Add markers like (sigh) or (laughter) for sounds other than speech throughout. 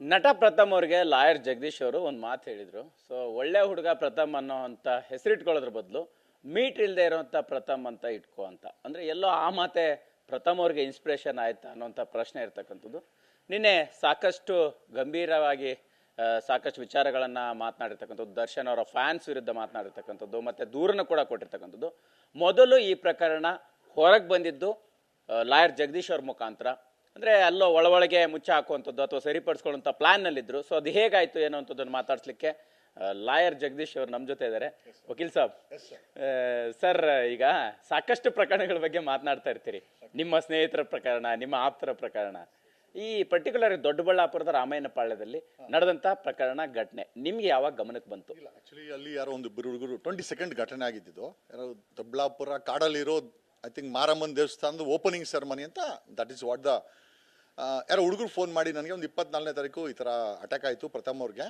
ನಟ ಪ್ರಥಮ್ ಅವ್ರಿಗೆ ಲಾಯರ್ ಜಗದೀಶ್ ಅವರು ಒಂದು ಮಾತು ಹೇಳಿದರು. ಸೊ ಒಳ್ಳೆ ಹುಡುಗ ಪ್ರಥಮ್ ಅನ್ನೋ ಅಂತ ಹೆಸರಿಟ್ಕೊಳ್ಳೋದ್ರ ಬದಲು ಮೀಟ್ ಇಲ್ಲದೆ ಇರೋಂಥ ಪ್ರಥಮ್ ಅಂತ ಇಟ್ಕೋ ಅಂತ. ಅಂದರೆ ಎಲ್ಲೋ ಆ ಮಾತೆ ಪ್ರಥಮ್ ಅವ್ರಿಗೆ ಇನ್ಸ್ಪಿರೇಷನ್ ಆಯ್ತಾ ಅನ್ನೋಂಥ ಪ್ರಶ್ನೆ ಇರ್ತಕ್ಕಂಥದ್ದು. ನಿನ್ನೆ ಸಾಕಷ್ಟು ಗಂಭೀರವಾಗಿ ಸಾಕಷ್ಟು ವಿಚಾರಗಳನ್ನು ಮಾತನಾಡಿರ್ತಕ್ಕಂಥದ್ದು. ದರ್ಶನ್ ಅವರ ಫ್ಯಾನ್ಸ್ ವಿರುದ್ಧ ಮಾತನಾಡಿರ್ತಕ್ಕಂಥದ್ದು ಮತ್ತು ದೂರನ್ನು ಕೂಡ ಕೊಟ್ಟಿರ್ತಕ್ಕಂಥದ್ದು. ಮೊದಲು ಈ ಪ್ರಕರಣ ಹೊರಗೆ ಬಂದಿದ್ದು ಲಾಯರ್ ಜಗದೀಶ್ ಅವ್ರ ಮುಖಾಂತರ. ಅಂದ್ರೆ ಅಲ್ಲೋ ಒಳೊಳಗೆ ಮುಚ್ಚ ಹಾಕುವಂಥದ್ದು ಅಥವಾ ಸರಿಪಡಿಸ್ಕೊಳ್ಳುವಂಥ ಪ್ಲ್ಯಾನ್ನಲ್ಲಿದ್ದರು ಸೊ ಅದು ಹೇಗಾಯಿತು ಏನೋ ಅಂಥದ್ದನ್ನು ಮಾತಾಡ್ಸ್ಲಿಕ್ಕೆ ಲಾಯರ್ ಜಗದೀಶ್ ಅವರು ನಮ್ಮ ಜೊತೆ ಇದ್ದಾರೆ ವಕೀಲ್ ಸಾಬ್. ಸರ್ ಈಗ ಸಾಕಷ್ಟು ಪ್ರಕರಣಗಳ ಬಗ್ಗೆ ಮಾತನಾಡ್ತಾ ಇರ್ತೀರಿ. ನಿಮ್ಮ ಸ್ನೇಹಿತರ ಪ್ರಕರಣ ನಿಮ್ಮ ಆಪ್ತರ ಪ್ರಕರಣ. ಈ ಪರ್ಟಿಕ್ಯುಲರ್ ದೊಡ್ಡಬಳ್ಳಾಪುರದ ರಾಮಾಯಣ ಪಾಳ್ಯದಲ್ಲಿ ನಡೆದಂತ ಪ್ರಕರಣ ಘಟನೆ. ನಿಮ್ಗೆ ಯಾವಾಗ ಗಮನಕ್ಕೆ ಬಂತು? ಆಕ್ಚುಲಿ ಅಲ್ಲಿ ಯಾರೋ ಒಂದು ಹುಡುಗರು ಟ್ವೆಂಟಿ ಸೆಕೆಂಡ್ ಘಟನೆ ಆಗಿದ್ದು ಯಾರೋ ದೊಡ್ಡಬಳ್ಳಾಪುರ ಕಾಡಲ್ಲಿರೋ ಐ ಥಿಂಕ್ ಮಾರಮ್ಮನ್ ದೇವಸ್ಥಾನದ ಓಪನಿಂಗ್ ಸೆರೆಮನಿ ಅಂತ ದಟ್ ಈಸ್ ವಾಟ್ ದ ಯಾರೋ ಹುಡುಗರು ಫೋನ್ ಮಾಡಿ ನನಗೆ ಒಂದು ಇಪ್ಪತ್ನಾಲ್ಕನೇ ತಾರೀಕು ಈ ಥರ ಅಟ್ಯಾಕ್ ಆಯಿತು ಪ್ರಥಮ್ ಅವ್ರಿಗೆ.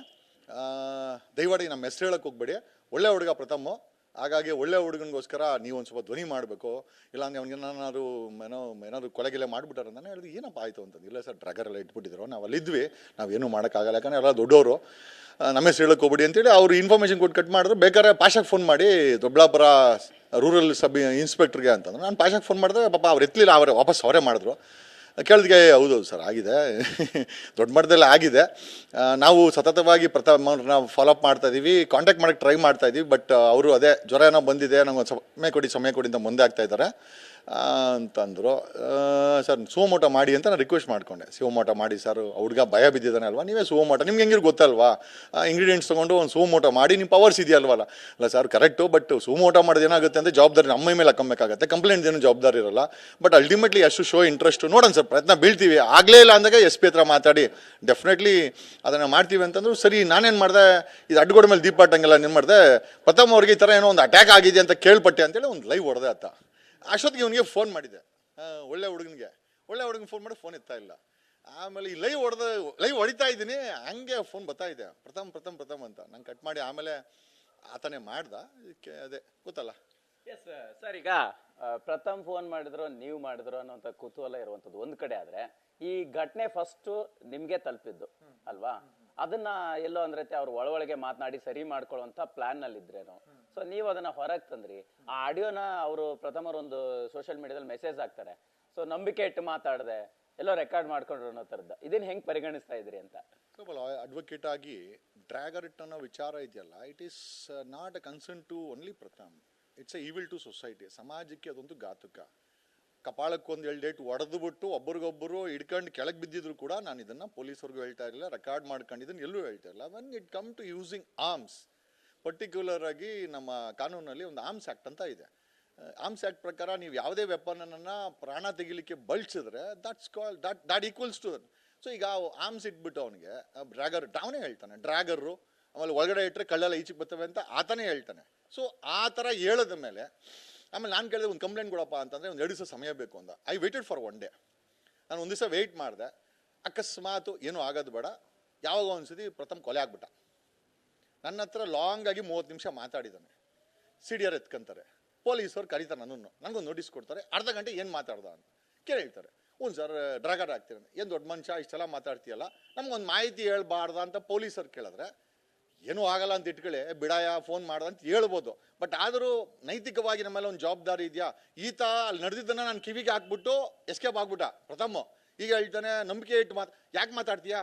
ದಯವಾಡಿ ನಮ್ಮ ಹೆಸರು ಹೇಳಕ್ಕೆ ಹೋಗ್ಬೇಡಿ. ಒಳ್ಳೆ ಹುಡುಗ ಪ್ರಥಮು. ಹಾಗಾಗಿ ಒಳ್ಳೆ ಹುಡುಗನಿಗೋಸ್ಕರ ನೀವು ಒಂದು ಸ್ವಲ್ಪ ಧ್ವನಿ ಮಾಡಬೇಕು. ಇಲ್ಲಾಂದ್ರೆ ಅವ್ನಿಗೆ ಏನಾದ್ರು ಏನೋ, ಏನಾದ್ರು ಕೊಲೆಗೆಲೆ ಮಾಡಿಬಿಟ್ಟಾರೆ ನಾನು ಹೇಳಿದ್ವಿ ಏನಪ್ಪ ಆಯಿತು ಅಂತಂದು. ಇಲ್ಲ ಸರ್ ಡ್ರಗರ್ ಎಲ್ಲ ಇಟ್ಬಿಟ್ಟಿದ್ರು. ನಾವು ಅಲ್ಲಿದ್ವಿ, ನಾವೇನು ಮಾಡೋಕ್ಕಾಗಲ್ಲ. ಯಾಕಂದರೆ ಎಲ್ಲ ದೊಡ್ಡವರು ನಮ್ಮ ಹೆಸರು ಹೇಳಕ್ಕೆ ಅಂತೇಳಿ ಅವ್ರು ಇನ್ಫಾರ್ಮೇಷನ್ ಕೊಟ್ಟು ಕಟ್ ಮಾಡಿದ್ರು. ಬೇಕಾದ್ರೆ ಪಾಶಕ್ ಫೋನ್ ಮಾಡಿ ದೊಡ್ಡಾಪುರ ರೂರಲ್ ಸಬ್ ಇನ್ಸ್ಪೆಕ್ಟ್ರಿಗೆ ಅಂತಂದ್ರೆ. ನಾನು ಪಾಶಕ್ ಫೋನ್ ಮಾಡಿದ್ರೆ ಪಾಪ ಅವ್ರು ಎತ್ತಲಿಲ್ಲ ಅವರೇ ವಾಪಸ್ ಅವರೇ ಮಾಡಿದ್ರು. ಕೇಳಿದ್ಗೆ ಹೌದು ಸರ್, ಆಗಿದೆ. (laughs) ದೊಡ್ಡ ಮಟ್ಟದಲ್ಲಿ ಆಗಿದೆ. ನಾವು ಸತತವಾಗಿ ಪ್ರಥಮ, ನಾವು ಫಾಲೋಅಪ್ ಮಾಡ್ತಾ ಇದೀವಿ. ಕಾಂಟ್ಯಾಕ್ಟ್ ಮಾಡಕ್ಕೆ ಟ್ರೈ ಮಾಡ್ತಾ ಇದ್ದೀವಿ ಬಟ್ ಅವರು ಅದೇ ಜ್ವರ ಏನೋ ಬಂದಿದೆ ಒಂದು ಸಮಯ ಕೊಡಿ ಸಮಯ ಕೊಡಿ ಅಂತ ಮುಂದೆ ಆಗ್ತಾ ಇದ್ದಾರೆ. ಅಂತಂದರು ಸರ್ ಸುವಮೋಟ ಮಾಡಿ ಅಂತ ನಾನು ರಿಕ್ವೆಸ್ಟ್ ಮಾಡ್ಕೊಂಡೆ. ಸುವಮೋಟ ಮಾಡಿ, ಸರ್ ಹುಡುಗ ಭಯ ಬಿದ್ದಿದ್ದಾನೆ ಅಲ್ವಾ? ನೀವೇ ಸುವಮೋಟ ನಿಮ್ಗೆ ಹೆಂಗಿರು ಗೊತ್ತಲ್ವಾ? ಇಂಗ್ರೀಡಿಯೆಂಟ್ಸ್ ತೊಗೊಂಡು ಒಂದು ಸುವಮೋಟ ಮಾಡಿ ನಿಮ್ಮ ಪವರ್ಸ್ ಇದೆಯಲ್ವಲ್ಲ? ಅಲ್ಲ, ಸರ್ ಕರೆಕ್ಟು ಬಟ್ ಸುವಮೋಟ ಮಾಡೋದು ಏನಾಗುತ್ತೆ ಅಂದರೆ ಜವಾಬ್ದಾರಿ ನಮ್ಮ ಮೇಲೆ ಹಾಕೊಬೇಕಾಗತ್ತೆ. ಕಂಪ್ಲೇಂಟ್ ಏನು ಜವಾಬ್ದಾರಿ ಇರಲ್ಲ. ಬಟ್ ಅಲ್ಟಿಮೇಟ್ಲಿ ಅಷ್ಟು ಶೋ ಇಂಟ್ರೆಸ್ಟು ನೋಡೋಣ, ಸರ್ ಪ್ರಯತ್ನ ಬೀಳ್ತೀವಿ. ಆಗಲೇ ಇಲ್ಲ ಅಂದಾಗ ಎಸ್ ಪಿ ಹತ್ರ ಮಾತಾಡಿ ಡೆಫಿನೆಟ್ಲಿ ಅದನ್ನು ಮಾಡ್ತೀವಿ ಅಂತಂದ್ರು, ಸರಿ, ನಾನೇನು ಮಾಡಿದೆ? ಇದು ಅಡ್ಗೋಡ ಮೇಲೆ ದೀಪ ಅಟ್ಟಂಗೆಲ್ಲ ಏನು ಮಾಡಿದೆ? ಪ್ರಥಮ ಅವ್ರಿಗೆ ಈ ಥರ ಏನೋ ಒಂದು ಅಟ್ಯಾಕ್ ಆಗಿದೆ ಅಂತ ಕೇಳ್ಪಟ್ಟೆ ಅಂತೇಳಿ ಒಂದು ಲೈವ್ ಹೊಡೆದೆ ಆತ. ಅಷ್ಟೊತ್ತಿಗೆ ಇವನಿಗೆ ಫೋನ್ ಮಾಡಿದೆ. ಒಳ್ಳೆ ಹುಡುಗನಿಗೆ. ಒಳ್ಳೆ ಹುಡುಗನ ಫೋನ್ ಮಾಡಿ ಫೋನ್ ಎತ್ತಾ ಇಲ್ಲ. ಆಮೇಲೆ ಈ ಲೈವ್ ಹೊಡೆದ ಲೈವ್ ಹೊಡಿತಾ ಇದ್ದೀನಿ. ಹಂಗೆ ಫೋನ್ ಬರ್ತಾ ಇದೆ. ಪ್ರಥಮ್ ಪ್ರಥಮ್ ಪ್ರಥಮ್ ಅಂತ. ನಂಗೆ ಕಟ್ ಮಾಡಿ ಆಮೇಲೆ ಆತನೇ ಮಾಡ್ದ. ಅದೇ, ಗೊತ್ತಲ್ಲ? ಎಸ್ ಸರ್, ಈಗ ಪ್ರಥಮ್ ಫೋನ್ ಮಾಡಿದ್ರು, ನೀವು ಮಾಡಿದ್ರು ಅನ್ನೋಂಥ ಕುತೂಹಲ ಇರುವಂಥದ್ದು ಒಂದ್ ಕಡೆ ಆದ್ರೆ, ಈ ಘಟನೆ ಫಸ್ಟ್ ನಿಮ್ಗೆ ತಲುಪಿದ್ದು, ಅಲ್ವಾ? ಅದನ್ನ ಎಲ್ಲೋ ಅಂದ್ರೆ ಅವ್ರು ಒಳೊಳಗೆ ಮಾತನಾಡಿ ಸರಿ ಮಾಡ್ಕೊಳ್ಳುವಂತ ಪ್ಲಾನ್ನಲ್ಲಿ ಇದ್ರೇನು ಸೊ ನೀವು ಅದನ್ನ ಹೊರಗೆ ತಂದ್ರಿ. ಆ ಆಡಿಯೋನ ಅವರು ಪ್ರಥಮರು ಒಂದು ಸೋಷಿಯಲ್ ಮೀಡಿಯಾದಲ್ಲಿ ಮೆಸೇಜ್ ಹಾಕ್ತಾರೆ. ಸೊ ನಂಬಿಕೆ ಇಟ್ಟು ಮಾತಾಡದೆ, ಎಲ್ಲೋ ರೆಕಾರ್ಡ್ ಮಾಡ್ಕೊಂಡ್ರು ಅನ್ನೋ ಥರದ್ದು. ಇದನ್ನ ಹೆಂಗ್ ಪರಿಗಣಿಸ್ತಾ ಇದ್ರಿ ಅಂತ? ಅಡ್ವೊಕೇಟ್ ಆಗಿ ಡ್ರ್ಯಾಗರ್ ಇಟ್ ಅನ್ನೋ ವಿಚಾರ ಇದೆಯಲ್ಲ it is not a concern to only Pratham it's a evil to society ಸಮಾಜಕ್ಕೆ ಅದೊಂದು ಘಾತುಕ. ಕಪಾಳಕ್ಕೊಂದು ಎರಡು ಡೇಟ್ ಒಡೆದುಬಿಟ್ಟು ಒಬ್ರಿಗೊಬ್ಬರು ಹಿಡ್ಕೊಂಡು ಕೆಳಗೆ ಬಿದ್ದಿದ್ರು ಕೂಡ ನಾನು ಇದನ್ನು ಪೊಲೀಸರಿಗೂ ಹೇಳ್ತಾ ಇರಲಿಲ್ಲ ರೆಕಾರ್ಡ್ ಮಾಡ್ಕೊಂಡಿದ್ದೀನಿ ಎಲ್ಲೂ ಹೇಳ್ತಾ ಇಲ್ಲ when it come to using arms particular ಆಗಿ ನಮ್ಮ ಕಾನೂನಲ್ಲಿ ಒಂದು ಆರ್ಮ್ಸ್ ಆ್ಯಕ್ಟ್ ಅಂತ ಇದೆ. ಆರ್ಮ್ಸ್ ಆ್ಯಕ್ಟ್ ಪ್ರಕಾರ ನೀವು ಯಾವುದೇ ವೆಪನನ್ನು ಪ್ರಾಣ ತೆಗಿಲಿಕ್ಕೆ ಬಳಸಿದ್ರೆ that's call that that equals to so ಈಗ ಆರ್ಮ್ಸ್ ಇಟ್ಬಿಟ್ಟು ಅವನಿಗೆ ಡ್ರ್ಯಾಗರ್ ಅವನೇ ಹೇಳ್ತಾನೆ ಡ್ರ್ಯಾಗರು ಆಮೇಲೆ ಒಳಗಡೆ ಇಟ್ಟರೆ ಕಳ್ಳೆಲ್ಲ ಈಚೆಗೆ ಬರ್ತವೆ ಅಂತ ಆತನೇ ಹೇಳ್ತಾನೆ. ಸೊ ಆ ಥರ ಹೇಳಿದ ಮೇಲೆ, ಆಮೇಲೆ ನಾನು ಕೇಳಿದೆ, ಒಂದು ಕಂಪ್ಲೇಂಟ್ ಕೊಡಪ್ಪ ಅಂತಂದರೆ ಒಂದು ಎರಡು ದಿವಸ ಸಮಯ ಬೇಕು ಅಂತ. I waited for one day ನಾನು ಒಂದು ದಿವಸ ವೆಯ್ಟ್ ಮಾಡಿದೆ. ಅಕಸ್ಮಾತು ಏನೂ ಆಗೋದು ಬೇಡ. ಯಾವಾಗ ಒಂದ್ಸತಿ ಪ್ರಥಮ ಕೊಲೆ ಆಗ್ಬಿಟ್ಟ. ನನ್ನ ಹತ್ರ ಲಾಂಗ್ ಆಗಿ ಮೂವತ್ತು ನಿಮಿಷ ಮಾತಾಡಿದ್ದಾನೆ. ಸಿ ಡಿ ಆರ್ ಎತ್ಕೊಂತಾರೆ. ಪೊಲೀಸವ್ರು ಕರೀತಾರೆ ನನ್ನನ್ನು. ನನಗೊಂದು ನೋಟಿಸ್ ಕೊಡ್ತಾರೆ. ಅರ್ಧ ಗಂಟೆ ಏನು ಮಾತಾಡ್ದ ಅಂತ ಕೇಳಿ ಹೇಳ್ತಾರೆ ಹ್ಞೂ ಸರ್ ಡ್ರಾಗರ್ ಆಗ್ತೀರ ಏನು ದೊಡ್ಡ ಮನುಷ್ಯ, ಇಷ್ಟೆಲ್ಲ ಮಾತಾಡ್ತೀಯಲ್ಲ. ನಮ್ಗೊಂದು ಮಾಹಿತಿ ಹೇಳ್ಬಾರ್ದ ಅಂತ ಪೊಲೀಸರು ಕೇಳಿದ್ರೆ ಏನೂ ಆಗಲ್ಲ ಅಂತ ಇಟ್ಕೊಳ್ಳಿ ಬಿಡಾಯ, ಫೋನ್ ಮಾಡ್ದ ಅಂತ ಹೇಳ್ಬೋದು. ಬಟ್ ಆದರೂ ನೈತಿಕವಾಗಿ ನಮ್ಮ ಮೇಲೆ ಒಂದು ಜವಾಬ್ದಾರಿ ಇದೆಯಾ? ಈತ ಅಲ್ಲಿ ನಡೆದಿದ್ದನ್ನ ನಾನು ಕಿವಿಗೆ ಹಾಕ್ಬಿಟ್ಟು ಎಸ್ಕೇಪ್ ಆಗ್ಬಿಟ್ಟ, ಪ್ರಥಮ. ಈಗ ಹೇಳ್ತಾನೆ, ನಂಬಿಕೆ ಇಟ್ಟು ಮಾತು, ಯಾಕೆ ಮಾತಾಡ್ತೀಯಾ?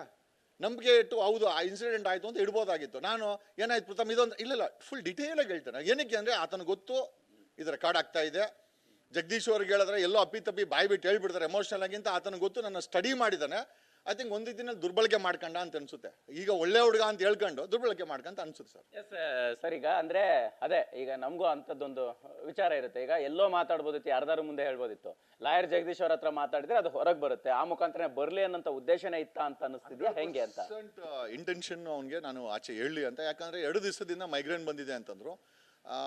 ನಂಬಿಕೆ ಇಟ್ಟು, ಹೌದು, ಆ ಇನ್ಸಿಡೆಂಟ್ ಆಯಿತು ಅಂತ ಇಡ್ಬೋದಾಗಿತ್ತು. ನಾನು ಏನಾಯ್ತು ಪ್ರಥಮ, ಇದೊಂದು ಇಲ್ಲ ಫುಲ್ ಡಿಟೇಲಾಗಿ ಹೇಳ್ತಾನೆ. ಏನಕ್ಕೆ ಅಂದರೆ ಆತನ ಗೊತ್ತು, ಇದರ ರೆಕಾರ್ಡ್ ಆಗ್ತಾ ಇದೆ. ಜಗದೀಶ್ ಅವ್ರಿಗೆ ಹೇಳಿದ್ರೆ ಎಲ್ಲೋ ಅಪ್ಪಿ ತಪ್ಪಿ ಬಾಯಿ ಬಿಟ್ಟು ಹೇಳ್ಬಿಡ್ತಾರೆ. ಎಮೋಷನಲ್ ಆಗಿಂತ ಆತನ ಗೊತ್ತು, ನನ್ನ ಸ್ಟಡಿ ಮಾಡಿದ್ದಾನೆ. ಐ ತಿಂಕ್ ಒಂದು ದಿನದಲ್ಲಿ ದುರ್ಬಳಕೆ ಮಾಡ್ಕೊಂಡ ಅಂತ ಅನ್ಸುತ್ತೆ. ಈಗ ಒಳ್ಳೆ ಹುಡುಗ ಅಂತ ಹೇಳ್ಕೊಂಡು ದುರ್ಬಳಕೆ ಮಾಡ್ಕೊಂತ ಅನ್ಸುತ್ತೆ ಸರ್. ಎಸ್ ಸರ್ ಈಗ ಅಂದ್ರೆ ಅದೇ ಈಗ ನಮಗೂ ಅಂಥದ್ದೊಂದು ವಿಚಾರ ಇರುತ್ತೆ. ಈಗ ಎಲ್ಲೋ ಮಾತಾಡ್ಬೋದಿತ್ತು ಯಾರ್ದಾರು ಮುಂದೆ ಹೇಳ್ಬೋದಿತ್ತು. ಲಾಯರ್ ಜಗದೀಶ್ ಅವ್ರ ಹತ್ರ ಮಾತಾಡಿದ್ರೆ ಅದು ಹೊರಗೆ ಬರುತ್ತೆ. ಆ ಮುಖಾಂತರ ಬರ್ಲಿ ಅನ್ನೋಂಥ ಉದ್ದೇಶನೇ ಇತ್ತ ಅಂತ ಅನಿಸ್ತಿದ್ಯಾ ಹೆಂಗೆ ಅಂತ? ಇಂಟೆನ್ಷನ್ ಅವನಿಗೆ ನಾನು ಆಚೆ ಹೇಳಿ ಅಂತ. ಯಾಕಂದ್ರೆ ಎರಡು ದಿವಸದಿಂದ ಮೈಗ್ರೇನ್ ಬಂದಿದೆ ಅಂತಂದ್ರು. ಆ,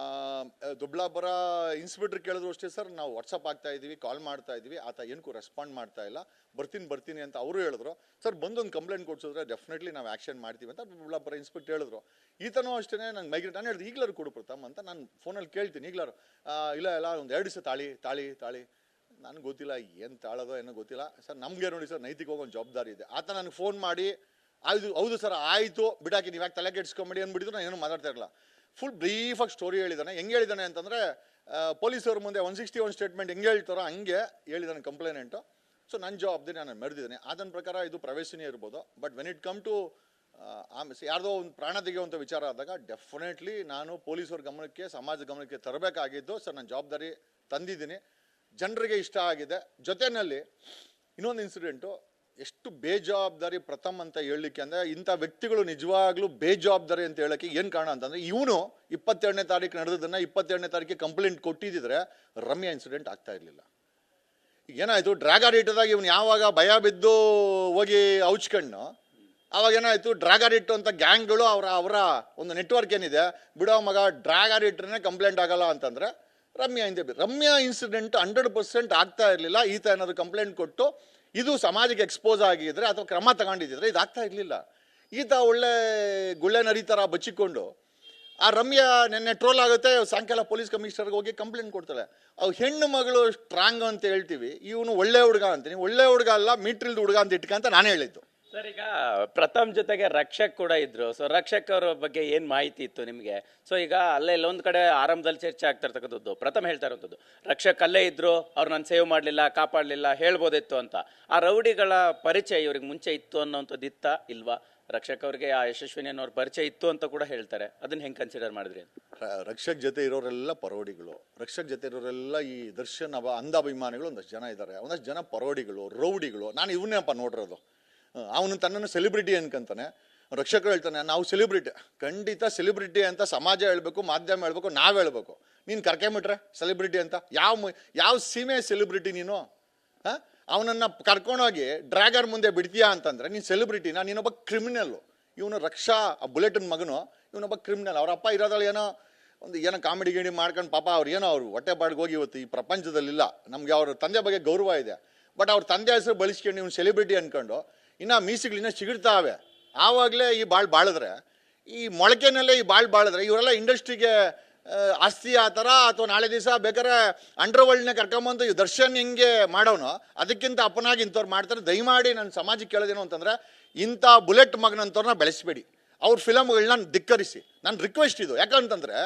ಇನ್ಸ್ಪೆಕ್ಟ್ರ್ ಕೇಳಿದ್ರು ಅಷ್ಟೇ ಸರ್ ನಾವು ವಾಟ್ಸಪ್ ಆಗ್ತಾ ಇದ್ದೀವಿ ಕಾಲ್ ಮಾಡ್ತಾ ಇದ್ದೀವಿ ಆತ ಏನಕ್ಕೂ ರೆಸ್ಪಾಂಡ್ ಮಾಡ್ತಾ ಇಲ್ಲ ಬರ್ತೀನಿ ಬರ್ತೀನಿ ಅಂತ ಅವರು ಹೇಳಿದ್ರು. ಸರ್ ಬಂದೊಂದು ಕಂಪ್ಲೇಂಟ್ ಕೊಡ್ಸಿದ್ರೆ ಡೆಫಿನೆಟ್ಲಿ ನಾವು ಆ್ಯಕ್ಷನ್ ಮಾಡ್ತೀವಿ ಅಂತ ದೊಡ್ಡಬಳ್ಳಾಪುರ ಇನ್ಸ್ಪೆಕ್ಟರ್ ಹೇಳಿದ್ರು. ಈತನೂ ಅಷ್ಟೇ ನಂಗೆ ಮೈಗ್ರೇಟ್ ನಾನು ಹೇಳಿದ್ರು ಈಗಲಾರು ಕೊಡು ಪ್ರಥಮ್ ಅಂತ ನಾನು ಫೋನಲ್ಲಿ ಕೇಳ್ತೀನಿ ಈಗಲಾರು ಇಲ್ಲ ಇಲ್ಲ ಒಂದು ಎರಡು ದಿವಸ ತಾಳಿ ತಾಳಿ ತಾಳಿ. ನನಗೆ ಗೊತ್ತಿಲ್ಲ ಏನು ತಾಳೋದೋ ಏನೋ ಗೊತ್ತಿಲ್ಲ. ಸರ್ ನಮಗೆ ನೋಡಿ ಸರ್ ನೈತಿಕವಾಗಿ ಒಂದು ಜವಾಬ್ದಾರಿ ಇದೆ. ಆತ ನನಗೆ ಫೋನ್ ಮಾಡಿ ಅದು ಹೌದು ಸರ್ ಆಯಿತು ಬಿಡಾಕಿ ನೀವು ಯಾಕೆ ತಲೆ ಕೆಡ್ಸ್ಕೊಂಬಿಡಿ ಅಂದ್ಬಿಟ್ಟಿದ್ರು ನಾನು ಏನು ಮಾತಾಡ್ತಾ ಇರಲ್ಲ ಫುಲ್ ಬ್ರೀಫಾಗಿ ಸ್ಟೋರಿ ಹೇಳಿದ್ದಾನೆ ಹೆಂಗೆ ಹೇಳಿದ್ದಾನೆ ಅಂತಂದರೆ ಪೊಲೀಸವ್ರ ಮುಂದೆ ಒನ್ ಸಿಕ್ಸ್ಟಿ ಒನ್ ಸ್ಟೇಟ್ಮೆಂಟ್ ಹೆಂಗೆ ಹೇಳ್ತಾರೋ ಹಂಗೆ ಹೇಳಿದ್ದಾನೆ ಕಂಪ್ಲೇನೆಂಟು ಸೊ ನನ್ನ ಜವಾಬ್ದಾರಿ ನಾನು ಮೆರೆದಿದ್ದೇನೆ. ಅದನ್ನ ಪ್ರಕಾರ ಇದು ಪ್ರವೇಶಿನೇ ಇರ್ಬೋದು. But when it come to ಆಮೇಲೆ ಯಾರ್ದೋ ಒಂದು ಪ್ರಾಣ ತೆಗೆಯುವಂಥ ವಿಚಾರ ಆದಾಗ ಡೆಫಿನೆಟ್ಲಿ ನಾನು ಪೊಲೀಸರ ಗಮನಕ್ಕೆ, ಸಮಾಜ ಗಮನಕ್ಕೆ ತರಬೇಕಾಗಿದ್ದು, ಸರ್, ನಾನು ಜವಾಬ್ದಾರಿ ತಂದಿದ್ದೀನಿ. ಜನರಿಗೆ ಇಷ್ಟ ಆಗಿದೆ. ಜೊತೆಯಲ್ಲಿ ಇನ್ನೊಂದು ಇನ್ಸಿಡೆಂಟು ಎಷ್ಟು ಬೇಜವಾಬ್ದಾರಿ ಪ್ರಥಮ್ ಅಂತ ಹೇಳಲಿಕ್ಕೆ ಅಂದರೆ ಇಂಥ ವ್ಯಕ್ತಿಗಳು ನಿಜವಾಗ್ಲೂ ಬೇಜವಾಬ್ದಾರಿ ಅಂತ ಹೇಳೋಕ್ಕೆ ಏನು ಕಾರಣ ಅಂತಂದರೆ ಇವನು ಇಪ್ಪತ್ತೆರಡನೇ ತಾರೀಕು ನಡೆದದನ್ನು ಇಪ್ಪತ್ತೆರಡನೇ ತಾರೀಕಿಗೆ ಕಂಪ್ಲೇಂಟ್ ಕೊಟ್ಟಿದ್ದಿದ್ರೆ ರಮ್ಯಾ ಇನ್ಸಿಡೆಂಟ್ ಆಗ್ತಾ ಇರಲಿಲ್ಲ. ಏನಾಯಿತು? ಡ್ರ್ಯಾಗರ್ ಇಟ್ಟದಾಗ ಇವನು ಯಾವಾಗ ಭಯ ಬಿದ್ದು ಹೋಗಿ ಔಚ್ಕಣ್ಣು, ಅವಾಗ ಏನಾಯಿತು? ಡ್ರ್ಯಾಗರ್ ಇಟ್ಟು ಅಂತ ಗ್ಯಾಂಗ್ಗಳು ಅವರ ಅವರ ಒಂದು ನೆಟ್ವರ್ಕ್ ಏನಿದೆ, ಬಿಡೋ ಮಗ ಡ್ರ್ಯಾಗರ್ ಇಟ್ರೆ ಕಂಪ್ಲೇಂಟ್ ಆಗಲ್ಲ ಅಂತಂದರೆ ರಮ್ಯಾ ಹಿಂದೆ ರಮ್ಯಾ ಇನ್ಸಿಡೆಂಟ್ ಹಂಡ್ರೆಡ್ ಪರ್ಸೆಂಟ್ ಆಗ್ತಾ ಇರಲಿಲ್ಲ. ಈತ ಏನಾದರೂ ಕಂಪ್ಲೇಂಟ್ ಕೊಟ್ಟು ಇದು ಸಮಾಜಕ್ಕೆ ಎಕ್ಸ್ಪೋಸ್ ಆಗಿದ್ರೆ ಅಥವಾ ಕ್ರಮ ತಗೊಂಡಿದ್ರೆ ಇದಾಗ್ತಾ ಇರಲಿಲ್ಲ. ಈತ ಒಳ್ಳೆ ಗುಳ್ಳೆ ನರಿ ಥರ ಬಚ್ಚಿಕೊಂಡು, ಆ ರಮ್ಯಾ ನೆನ್ನೆ ಟ್ರೋಲ್ ಆಗುತ್ತೆ ಸಾಯಂಕಾಲ ಪೊಲೀಸ್ ಕಮಿಷನರ್ಗೆ ಹೋಗಿ ಕಂಪ್ಲೇಂಟ್ ಕೊಡ್ತಾಳೆ. ಅವು ಹೆಣ್ಣು ಮಗಳು ಸ್ಟ್ರಾಂಗ್ ಅಂತ ಹೇಳ್ತೀವಿ, ಇವನು ಒಳ್ಳೆ ಹುಡುಗ ಅಂತೀನಿ ಒಳ್ಳೆ ಹುಡುಗ ಅಲ್ಲ ಮೀಟ್ರಿಲ್ದ ಹುಡುಗ ಅಂತ ಇಟ್ಕಂತ ನಾನು ಹೇಳಿದ್ದು. ಸರ್ ಈಗ ಪ್ರಥಮ್ ಜೊತೆಗೆ ರಕ್ಷಕ್ ಕೂಡ ಇದ್ರು. ಸೊ ರಕ್ಷಕ್ ಅವರ ಬಗ್ಗೆ ಏನ್ ಮಾಹಿತಿ ಇತ್ತು ನಿಮಗೆ? ಸೊ ಈಗ ಅಲ್ಲೇ ಇಲ್ಲೊಂದ್ ಕಡೆ ಆರಂಭದಲ್ಲಿ ಚರ್ಚೆ ಆಗ್ತಾ ಇರ್ತಕ್ಕಂಥದ್ದು. ಪ್ರಥಮ್ ಹೇಳ್ತಾ ಇರೋಂಥದ್ದು. ರಕ್ಷಕ್ ಅಲ್ಲೇ ಇದ್ರು, ಅವ್ರು ನಾನು ಸೇವ್ ಮಾಡಲಿಲ್ಲ, ಕಾಪಾಡಲಿಲ್ಲ, ಹೇಳ್ಬೋದಿತ್ತು ಅಂತ. ಆ ರೌಡಿಗಳ ಪರಿಚಯ ಇವ್ರಿಗೆ ಮುಂಚೆ ಇತ್ತು ಅನ್ನೋಂಥದ್ದು ಇತ್ತ ಇಲ್ವಾ? ರಕ್ಷಕ್ ಅವ್ರಿಗೆ ಆ ಯಶಸ್ವಿನಿ ಅನ್ನೋರ್ ಪರಿಚಯ ಇತ್ತು ಅಂತ ಕೂಡ ಹೇಳ್ತಾರೆ. ಅದನ್ನ ಹೆಂಗ್ ಕನ್ಸಿಡರ್ ಮಾಡಿದ್ರಿ? ರಕ್ಷಕ್ ಜೊತೆ ಇರೋರೆಲ್ಲ ಪರೋಡಿಗಳು. ರಕ್ಷಕ್ ಜೊತೆ ಇರೋರೆಲ್ಲ ಈ ದರ್ಶನ್ ಅಂಧಾಭಿಮಾನಿಗಳು ಒಂದಷ್ಟು ಜನ ಇದ್ದಾರೆ ಒಂದಷ್ಟು ಜನ ಪರೋಡಿಗಳು, ರೌಡಿಗಳು. ನಾನು ಇವನ್ನೇಪ್ಪ ನೋಡಿರೋದು. ಅವನು ತನ್ನನ್ನು ಸೆಲೆಬ್ರಿಟಿ ಅನ್ಕಂತಾನೆ. ರಕ್ಷಕರು ಹೇಳ್ತಾನೆ, ನಾವು ಸೆಲೆಬ್ರಿಟಿ ಖಂಡಿತ ಸೆಲೆಬ್ರಿಟಿ ಅಂತ ಸಮಾಜ ಹೇಳ್ಬೇಕು, ಮಾಧ್ಯಮ ಹೇಳ್ಬೇಕು, ನಾವು ಹೇಳ್ಬೇಕು. ನೀನು ಕರ್ಕೊಂಬಿಟ್ರೆ ಸೆಲೆಬ್ರಿಟಿ ಅಂತ? ಯಾವ ಯಾವ ಸೀಮೆ ಸೆಲೆಬ್ರಿಟಿ ನೀನು? ಅವನನ್ನು ಕರ್ಕೊಂಡೋಗಿ ಡ್ರ್ಯಾಗರ್ ಮುಂದೆ ಬಿಡ್ತೀಯಾ ಅಂತಂದರೆ, ನೀನು ಸೆಲೆಬ್ರಿಟಿನ ನೀನೊಬ್ಬ ಕ್ರಿಮಿನಲ್ಲು ಇವನು ರಕ್ಷಾ, ಆ ಬುಲೆಟಿನ ಮಗನು, ಇವನೊಬ್ಬ ಕ್ರಿಮಿನಲ್ ಅವ್ರ ಅಪ್ಪ ಇರೋದ್ರಲ್ಲಿ ಏನೋ ಒಂದು ಏನೋ ಕಾಮಿಡಿ ಗಿಡಿ ಮಾಡ್ಕೊಂಡು ಪಾಪ ಅವ್ರು ಏನೋ ಅವರು ಹೊಟ್ಟೆ ಬಾಡ್ಗೆ ಹೋಗಿ ಇವತ್ತು ಈ ಪ್ರಪಂಚದಲ್ಲಿಲ್ಲ. ನಮಗೆ ಅವ್ರ ತಂದೆ ಬಗ್ಗೆ ಗೌರವ ಇದೆ. ಬಟ್ ಅವ್ರ ತಂದೆ ಹೆಸರು ಬಳಸ್ಕೊಂಡು ಇವನು ಸೆಲೆಬ್ರಿಟಿ ಅನ್ಕೊಂಡು ಇನ್ನು ಮೀಸಿಗಳಿನ್ನ ಸಿಗಿಡ್ತಾವೆ ಆವಾಗಲೇ ಈ ಬಾಳು ಬಾಳಿದ್ರೆ, ಈ ಮೊಳಕೆನಲ್ಲೇ ಈ ಬಾಳು ಬಾಳಿದ್ರೆ, ಇವರೆಲ್ಲ ಇಂಡಸ್ಟ್ರಿಗೆ ಆಸ್ತಿ ಆ ಥರ, ಅಥವಾ ನಾಳೆ ದಿವಸ ಬೇಕಾದ್ರೆ ಅಂಡರ್ ವರ್ಲ್ಡ್ನ ಕರ್ಕೊಂಬಂದು ಈ ದರ್ಶನ್ ಹಿಂಗೆ ಮಾಡೋನು, ಅದಕ್ಕಿಂತ ಅಪ್ಪನಾಗಿ ಇಂಥವ್ರು ಮಾಡ್ತಾರೆ. ದಯಮಾಡಿ ನನ್ನ ಸಮಾಜಕ್ಕೆ ಕೇಳೋದೇನು ಅಂತಂದ್ರೆ, ಇಂಥ ಬುಲೆಟ್ ಮಗನಂಥವ್ರನ್ನ ಬೆಳೆಸಬೇಡಿ. ಅವ್ರ ಫಿಲಮ್ಗಳನ್ನ ಧಿಕ್ಕರಿಸಿ. ನನ್ನ ರಿಕ್ವೆಸ್ಟ್ ಇದು. ಯಾಕಂತಂದರೆ,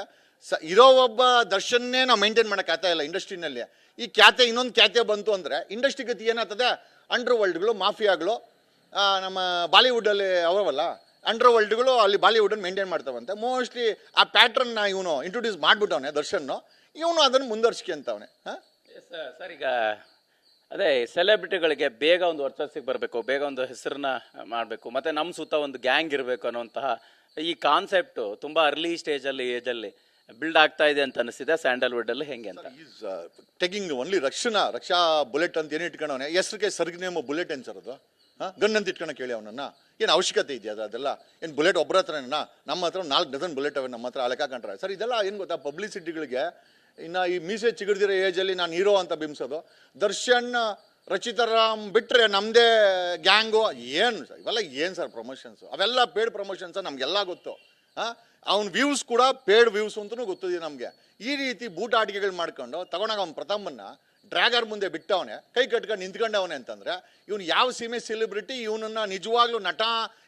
ಸ, ಇರೋ ಒಬ್ಬ ದರ್ಶನ್ನೇ ನಾವು ಮೇಂಟೈನ್ ಮಾಡೋಕೆ ಆಗ್ತಾ ಇಲ್ಲ ಇಂಡಸ್ಟ್ರಿನಲ್ಲಿ. ಈ ಖ್ಯಾತೆ, ಇನ್ನೊಂದು ಖ್ಯಾತೆ ಬಂತು ಅಂದರೆ, ಇಂಡಸ್ಟ್ರಿ ಗತಿ ಏನಾಗ್ತದೆ? ಅಂಡರ್ ವರ್ಲ್ಡ್ಗಳು ಮಾಫಿಯಾಗಳು ನಮ್ಮ ಬಾಲಿವುಡಲ್ಲಿ ಅವರವಲ್ಲ? ಅಂಡರ್ ವರ್ಲ್ಡ್ಗಳು ಅಲ್ಲಿ ಬಾಲಿವುಡನ್ನು ಮೇಂಟೈನ್ ಮಾಡ್ತಾವಂತೆ. ಮೋಸ್ಟ್ಲಿ ಆ ಪ್ಯಾಟ್ರನ್ನ ಇವನು ಇಂಟ್ರೊಡ್ಯೂಸ್ ಮಾಡಿಬಿಟ್ಟವನೆ ದರ್ಶನ್ನು. ಇವನು ಅದನ್ನು ಮುಂದುವರ್ಸ್ಕೊಂತವನೆ ಹಾಂ? ಸರ್ ಈಗ ಅದೇ ಸೆಲೆಬ್ರಿಟಿಗಳಿಗೆ ಬೇಗ ಒಂದು ವರ್ಚಸ್ಸಿಗೆ ಬರಬೇಕು ಬೇಗ ಒಂದು ಹೆಸರನ್ನ ಮಾಡಬೇಕು ಮತ್ತು ನಮ್ಮ ಸುತ್ತ ಒಂದು ಗ್ಯಾಂಗ್ ಇರಬೇಕು ಅನ್ನೋಂತಹ ಈ ಕಾನ್ಸೆಪ್ಟು ತುಂಬ ಅರ್ಲಿ ಸ್ಟೇಜಲ್ಲಿ ಏಜಲ್ಲಿ ಬಿಲ್ಡ್ ಆಗ್ತಾ ಇದೆ ಅಂತ ಅನಿಸಿದೆ ಸ್ಯಾಂಡಲ್ವುಡ್ ಅಲ್ಲಿ ಹೆಂಗೆ ಅಂತ. ಈಸ್ ಟೆಕಿಂಗ್ ಓನ್ಲಿ ರಕ್ಷಣಾ ರಕ್ಷಾ ಬುಲೆಟ್ ಅಂತ ಏನು ಇಟ್ಕೊಂಡವನೆ? ಹೆಸರಿಗೆ ಸರ್ಗ್ ನೇಮ್ ಬುಲೆಟ್ ಏನು ಸರ್ ಅದು? ಹಾಂ? ಗನ್ ಕೇಳಿ ಅವನನ್ನ. ಏನು ಅವಶ್ಯಕತೆ ಇದೆಯಾ ಅದು ಅದೆಲ್ಲ? ಏನು ಬುಲೆಟ್ ಒಬ್ಬರ ಹತ್ರನೇನಾ? ನಮ್ಮ ಹತ್ರ ನಾಲ್ಕು ಡಜನ್ ಬುಲೆಟ್ ಅವೆ ನಮ್ಮ ಹತ್ರ ಲೆಕ್ಕ ಕಂಡ್ರೆ ಸರ್, ಇದೆಲ್ಲ ಏನು ಗೊತ್ತಾ? ಪಬ್ಲಿಸಿಟಿಗಳಿಗೆ ಇನ್ನು ಈ ಮೀಸೆ ಚಿಗಿಡ್ದಿರೋ ಏಜಲ್ಲಿ ನಾನು ಹೀರೋ ಅಂತ ಬಿಂಬಿಸೋದು. ದರ್ಶನ್, ರಚಿತಾರಾಮ್ ಬಿಟ್ಟರೆ ನಮ್ಮದೇ ಗ್ಯಾಂಗು. ಏನು ಸರ್? ಇವೆಲ್ಲ ಏನು ಸರ್ ಪ್ರಮೋಷನ್ಸು ಅವೆಲ್ಲ ಪೇಡ್ ಪ್ರಮೋಷನ್ಸ್ ನಮಗೆಲ್ಲ ಗೊತ್ತು. ಹಾಂ? ಅವ್ನ ವ್ಯೂಸ್ ಕೂಡ ಪೇಡ್ ವ್ಯೂಸ್ ಅಂತಲೂ ಗೊತ್ತಿದೆ ನಮಗೆ. ಈ ರೀತಿ ಬೂಟಾಟಿಕೆಗಳು ಮಾಡ್ಕೊಂಡು ತಗೊಂಡಾಗ ಅವ್ನ ಪ್ರಥಮನ್ನ ಡ್ರ್ಯಾಗರ್ ಮುಂದೆ ಬಿಟ್ಟವನೆ ಕೈ ಕಟ್ಕೊಂಡು ನಿಂತ್ಕೊಂಡವನೆ ಅಂತಂದ್ರೆ ಇವನು ಯಾವ ಸೀಮೆ ಸೆಲೆಬ್ರಿಟಿ ಇವನನ್ನ ನಿಜವಾಗ್ಲೂ ನಟ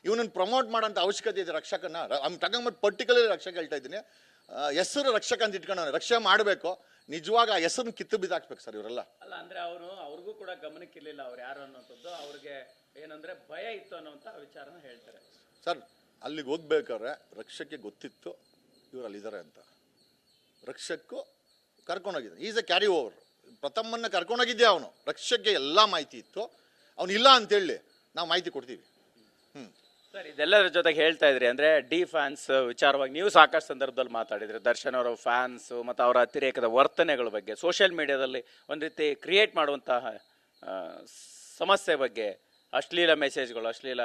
ಇವನನ್ನ ಪ್ರಮೋಟ್ ಮಾಡೋಂಥ ಅವಶ್ಯಕತೆ ಇದೆ ರಕ್ಷಕನ. ಅವ್ನು ತಗೊಂಡ್ಬಿಟ್ಟು ಪರ್ಟಿಕ್ಯುಲರ್ ರಕ್ಷಕ ಹೇಳ್ತಾ ಇದ್ದೀನಿ. ಹೆಸರು ರಕ್ಷಕ ಅಂತ ಇಟ್ಕೊಂಡವನು. ರಕ್ಷೆ ಮಾಡಬೇಕು. ನಿಜವಾಗ ಆ ಹೆಸರನ್ನ ಕಿತ್ತು ಬಿದಾಕ್ಬೇಕು ಸರ್ ಇವರೆಲ್ಲ. ಅಲ್ಲ ಅಂದ್ರೆ ಅವರು ಅವ್ರಿಗೂ ಕೂಡ ಗಮನಕ್ಕಿರ್ಲಿಲ್ಲ ಅವ್ರು ಯಾರು ಅನ್ನೋಂಥದ್ದು. ಅವ್ರಿಗೆ ಏನಂದ್ರೆ ಭಯ ಇತ್ತು ಅನ್ನೋಂಥ ವಿಚಾರನ ಹೇಳ್ತಾರೆ. ಸರ್ ಅಲ್ಲಿಗೆ ಹೋಗ್ಬೇಕಾದ್ರೆ ರಕ್ಷಕ್ಕೆ ಗೊತ್ತಿತ್ತು ಇವರು ಅಲ್ಲಿದ್ದಾರೆ ಅಂತ. ರಕ್ಷಕ್ಕೂ ಕರ್ಕೊಂಡೋಗಿದ್ದಾನೆ ಈಸ್ ಎ ಕ್ಯಾರಿ ಓವರ್ ಪ್ರಥಮನ್ನ ಕರ್ಕೊಂಡೋಗಿದ್ದೆ ಅವನು. ರಕ್ಷಕ್ಕೆ ಎಲ್ಲ ಮಾಹಿತಿ ಇತ್ತು. ಅವನು ಇಲ್ಲ ಅಂತೇಳಿ ನಾವು ಮಾಹಿತಿ ಕೊಡ್ತೀವಿ. ಸರ್, ಇದೆಲ್ಲರ ಜೊತೆಗೆ ಹೇಳ್ತಾ ಇದ್ರಿ, ಅಂದ್ರೆ ಡಿ ಫ್ಯಾನ್ಸ್ ವಿಚಾರವಾಗಿ ನೀವು ಸಾಕಷ್ಟು ಸಂದರ್ಭದಲ್ಲಿ ಮಾತಾಡಿದ್ರಿ. ದರ್ಶನ್ ಅವರ ಫ್ಯಾನ್ಸ್ ಮತ್ತು ಅವರ ಅತಿರೇಕದ ವರ್ತನೆಗಳ ಬಗ್ಗೆ, ಸೋಷಿಯಲ್ ಮೀಡಿಯಾದಲ್ಲಿ ಒಂದು ರೀತಿ ಕ್ರಿಯೇಟ್ ಮಾಡುವಂತಹ ಸಮಸ್ಯೆ ಬಗ್ಗೆ ಅಶ್ಲೀಲ ಮೆಸೇಜ್ಗಳು ಅಶ್ಲೀಲ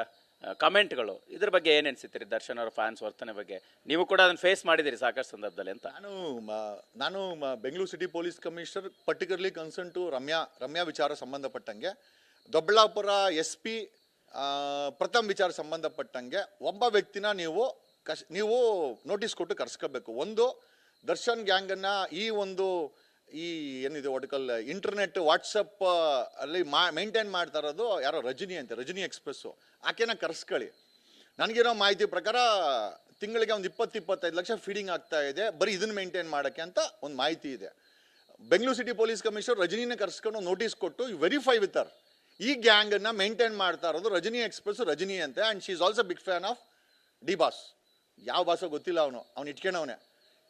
ಕಮೆಂಟ್ಗಳು. ಇದ್ರ ಬಗ್ಗೆ ಏನ್ ಅನ್ಸಿತ್ರಿ ದರ್ಶನ್ ಅವರ ಫ್ಯಾನ್ಸ್ ವರ್ತನೆ ಬಗ್ಗೆ? ನೀವು ಕೂಡ ಅದನ್ನ ಫೇಸ್ ಮಾಡಿದಿರಿ ಸಾಕಷ್ಟು ಸಂದರ್ಭದಲ್ಲಿ ಅಂತ. ನಾನು ನಾನು Bengaluru city police commissioner particularly concern to Ramya Ramya ವಿಚಾರ ಸಂಬಂಧಪಟ್ಟಂಗೆ. ದೊಡ್ಡಬಳ್ಳಾಪುರ ಎಸ್ ಪಿ ಪ್ರಥಮ್ ವಿಚಾರ ಸಂಬಂಧಪಟ್ಟಂಗೆ ಒಬ್ಬ ವ್ಯಕ್ತಿನ ನೀವು ಕಶ್, ನೀವು ನೋಟಿಸ್ ಕೊಟ್ಟು ಕರ್ಸ್ಕೋಬೇಕು. ಒಂದು, ದರ್ಶನ್ ಗ್ಯಾಂಗನ್ನು ಈ ಒಂದು ಈ ಏನಿದೆ ಒಟ್ಕಲ್ ಇಂಟರ್ನೆಟ್ ವಾಟ್ಸಪ್ ಅಲ್ಲಿ ಮಾ ಮೇಂಟೈನ್ ಮಾಡ್ತಾ ಇರೋದು ಯಾರೋ ರಜನಿ ಅಂತ, ರಜನಿ ಎಕ್ಸ್ಪ್ರೆಸ್ಸು ಆಕೆನ ಕರೆಸ್ಕೊಳ್ಳಿ. ನನಗಿರೋ ಮಾಹಿತಿ ಪ್ರಕಾರ ತಿಂಗಳಿಗೆ ಒಂದು ಇಪ್ಪತ್ತು, ಇಪ್ಪತ್ತೈದು ಲಕ್ಷ ಫೀಡಿಂಗ್ ಆಗ್ತಾ ಇದೆ, ಬರೀ ಇದನ್ನು ಮೇಂಟೈನ್ ಮಾಡೋಕ್ಕೆ ಅಂತ ಒಂದು ಮಾಹಿತಿ ಇದೆ. ಬೆಂಗಳೂರು ಸಿಟಿ ಪೊಲೀಸ್ ಕಮಿಷನರ್ ರಜನಿನ ಕರ್ಸ್ಕೊಂಡು ನೋಟಿಸ್ ಕೊಟ್ಟು ವೆರಿಫೈ ವಿತ್ ಅರ್ ಈ ಗ್ಯಾಂಗನ್ನು ಮೇಂಟೈನ್ ಮಾಡ್ತಾ ಇರೋದು ರಜನಿ ಎಕ್ಸ್ಪ್ರೆಸ್ ರಜನಿ ಅಂತೆ and she is also big fan of D Boss ಯಾವ ಬಾಸೋ ಗೊತ್ತಿಲ್ಲ ಅವನು, ಅವ್ನು ಇಟ್ಕೊಂಡವನೆ.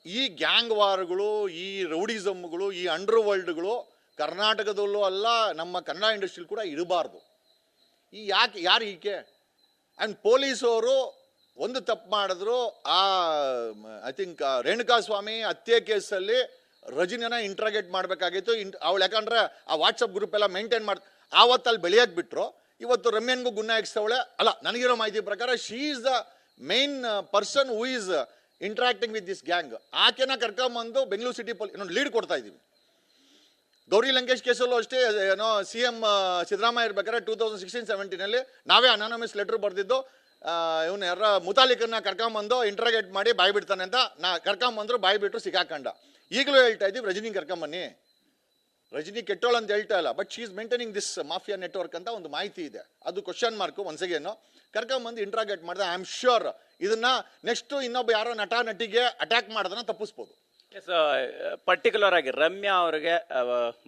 ಈ ಗ್ಯಾಂಗ್ ವಾರ್ಗಳು ಈ ರೌಡಿಸಮ್ಗಳು ಈ ಅಂಡರ್ ವರ್ಲ್ಡ್ಗಳು ಕರ್ನಾಟಕದಲ್ಲೂ ಅಲ್ಲ, ನಮ್ಮ ಕನ್ನಡ ಇಂಡಸ್ಟ್ರಿಲಿ ಕೂಡ ಇರಬಾರ್ದು. ಈ ಯಾಕೆ, ಯಾರು ಈಕೆ? ಆ್ಯಂಡ್ ಪೊಲೀಸವರು ಒಂದು ತಪ್ಪು ಮಾಡಿದ್ರು, ಆ ಐ ಥಿಂಕ್ ರೇಣುಕಾ ಸ್ವಾಮಿ ಹತ್ಯೆ ಕೇಸಲ್ಲಿ ರಜನಿನ ಇಂಟ್ರಾಗೇಟ್ ಮಾಡಬೇಕಾಗಿತ್ತು. ಇಂಟ್, ಅವಳು ಯಾಕಂದ್ರೆ ಆ ವಾಟ್ಸಪ್ ಗ್ರೂಪ್ ಎಲ್ಲ ಮೇಂಟೈನ್ ಮಾಡಿ, ಆವತ್ತಲ್ಲಿ ಬೆಳೆಯಕ್ಕೆ ಬಿಟ್ಟರು ಇವತ್ತು ರಮ್ಯನ್ಗೂ ಗುನ್ನ ಹಾಕ್ಸ್ತವಳೆ ಅಲ್ಲ, ನನಗಿರೋ ಮಾಹಿತಿ ಪ್ರಕಾರ she is the main person who is interacting with this gang ಆಕೆನ ಕರ್ಕೊಂಬಂದು ಬೆಂಗಳೂರು ಸಿಟಿ ಪೊಲೀಸ್ ಇನ್ನೊಂದು ಲೀಡ್ ಕೊಡ್ತಾ ಇದ್ದೀವಿ. ಗೌರಿ ಲಂಕೇಶ್ ಕೇಸಲ್ಲೂ ಅಷ್ಟೇ, ಏನೋ ಸಿ ಎಂ ಸಿದ್ದರಾಮಯ್ಯ ಇರ್ಬೇಕಾದ್ರೆ ಟೂ ತೌಸಂಡ್ ಸಿಕ್ಸ್ಟೀನ್ ಸೆವೆಂಟೀನಲ್ಲಿ ನಾವೇ ಅನಾನಮಿಸ್ ಲೆಟ್ರ್ ಬರೆದಿದ್ದು ಇವನು ಯಾರ ಮುತಾಲಿಕನ್ನ ಕರ್ಕೊಂಬಂದು ಇಂಟ್ರಾಗೇಟ್ ಮಾಡಿ ಬಾಯಿ ಬಿಡ್ತಾನೆ ಅಂತ ನಾ ಕರ್ಕೊಂಬಂದ್ರು ಬಾಯಿ ಬಿಟ್ಟರು ಸಿಕ್ಕಾಕಂಡ. ಈಗಲೂ ಹೇಳ್ತಾ ಇದ್ದೀವಿ ರಜನಿ ಕರ್ಕೊಂಬನ್ನಿ. ರಜನಿ ಕೆಟ್ಟೋಳ ಅಂತ ಹೇಳ್ತಾ ಇಲ್ಲ but she is maintaining this mafia network ಅಂತ ಒಂದು ಮಾಹಿತಿ ಇದೆ. ಅದು ಕ್ವಶನ್ ಮಾರ್ಕ್ ಒನ್ಸಗೇನು ಕರ್ಕೊಂಬಂದು ಇಂಟ್ರಾಗೇಟ್ ಮಾಡಿದೆ ಐ ಆಮ್ ಶ್ಯೂರ್ ಇದನ್ನ ನೆಕ್ಸ್ಟ್ ಇನ್ನೊಬ್ಬ ಯಾರೋ ನಟ, ನಟಿಗೆ ಅಟ್ಯಾಕ್ ಮಾಡೋದನ್ನ ತಪ್ಪಿಸ್ಬೋದು. ಪರ್ಟಿಕ್ಯುಲರ್ ಆಗಿ ರಮ್ಯಾ ಅವರಿಗೆ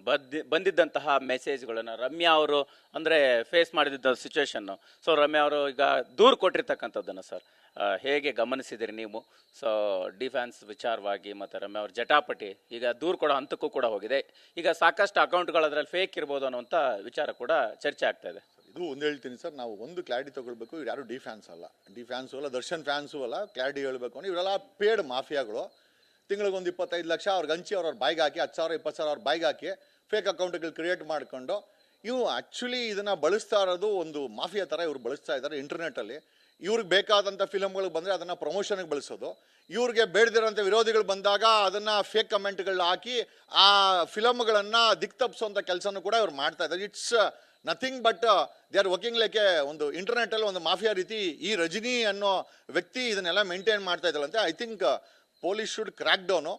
ಬದ್ದಿ ಬಂದಿದ್ದಂತಹ ಮೆಸೇಜ್ಗಳನ್ನು ರಮ್ಯಾ ಅವರು ಅಂದ್ರೆ ಫೇಸ್ ಮಾಡಿದ್ದ ಸಿಚುವೇಶನ್ ಸೊ ರಮ್ಯಾ ಅವರು ಈಗ ದೂರು ಕೊಟ್ಟಿರ್ತಕ್ಕಂಥದ್ದನ್ನ ಸರ್ ಹೇಗೆ ಗಮನಿಸಿದಿರಿ ನೀವು? ಸೊ ಡಿಫೆನ್ಸ್ ವಿಚಾರವಾಗಿ ಮತ್ತೆ ರಮ್ಯಾ ಅವ್ರ ಜಟಾಪಟಿ ಈಗ ದೂರು ಕೊಡೋ ಹಂತಕ್ಕೂ ಕೂಡ ಹೋಗಿದೆ. ಈಗ ಸಾಕಷ್ಟು ಅಕೌಂಟ್ಗಳು ಅದರಲ್ಲಿ ಫೇಕ್ ಇರ್ಬೋದು ಅನ್ನುವಂಥ ವಿಚಾರ ಕೂಡ ಚರ್ಚೆ ಆಗ್ತಾ ಇದೆ. ಇದು ಒಂದು ಹೇಳ್ತೀನಿ ಸರ್, ನಾವು ಒಂದು ಕ್ಲಾರಿಟಿ ತಗೊಳ್ಬೇಕು, ಇವ್ರು ಯಾರು ಡಿ ಫ್ಯಾನ್ಸ್ ಅಲ್ಲ. ಡಿ ಫ್ಯಾನ್ಸು ಅಲ್ಲ, ದರ್ಶನ್ ಫ್ಯಾನ್ಸು ಅಲ್ಲ ಕ್ಲಾರಿಟಿ ಹೇಳಬೇಕು ಅಂದ್ರೆ ಇವರೆಲ್ಲ ಪೇಡ್ ಮಾಫಿಯಾಗಳು. ತಿಂಗಳಿಗೆ ಒಂದು ಇಪ್ಪತ್ತೈದು ಲಕ್ಷ ಅವ್ರಿಗೆ ಹಂಚಿ ಅವ್ರ ಬಾಯ್ಗೆ ಹಾಕಿ, ಹತ್ತು ಸಾವಿರ, ಇಪ್ಪತ್ತು ಸಾವಿರ ಅವ್ರ ಬಾಯ್ಗೆ ಹಾಕಿ ಫೇಕ್ ಅಕೌಂಟ್ಗಳು ಕ್ರಿಯೇಟ್ ಮಾಡ್ಕೊಂಡು ಇವು ಆ್ಯಕ್ಚುಲಿ ಇದನ್ನು ಬಳಸ್ತಾ ಇರೋದು ಒಂದು ಮಾಫಿಯಾ ಥರ ಇವ್ರು ಬಳಸ್ತಾ ಇದ್ದಾರೆ ಇಂಟರ್ನೆಟ್ಟಲ್ಲಿ ಇವ್ರಿಗೆ ಬೇಕಾದಂಥ ಫಿಲಮ್ಗಳು ಬಂದರೆ ಅದನ್ನು ಪ್ರಮೋಷನ್ಗೆ ಬಳಸೋದು. ಇವ್ರಿಗೆ ಬೇಡದಿರೋಂಥ ವಿರೋಧಿಗಳು ಬಂದಾಗ ಅದನ್ನು ಫೇಕ್ ಕಮೆಂಟ್ಗಳನ್ನ ಹಾಕಿ, ಆ ಫಿಲಮ್ಗಳನ್ನು ದಿಕ್ತಪ್ಸೋಂಥ ಕೆಲಸನೂ ಕೂಡ ಇವ್ರು ಮಾಡ್ತಾ ಇದ್ದಾರೆ it's nothing but they are working like a ಒಂದು ಇಂಟರ್ನೆಟಲ್ಲಿ ಒಂದು ಮಾಫಿಯಾ ರೀತಿ ಈ ರಜನಿ ಅನ್ನೋ ವ್ಯಕ್ತಿ ಇದನ್ನೆಲ್ಲ ಮೇಂಟೈನ್ ಮಾಡ್ತಾ ಇದ್ದಾಳಂತೆ I think police should crack down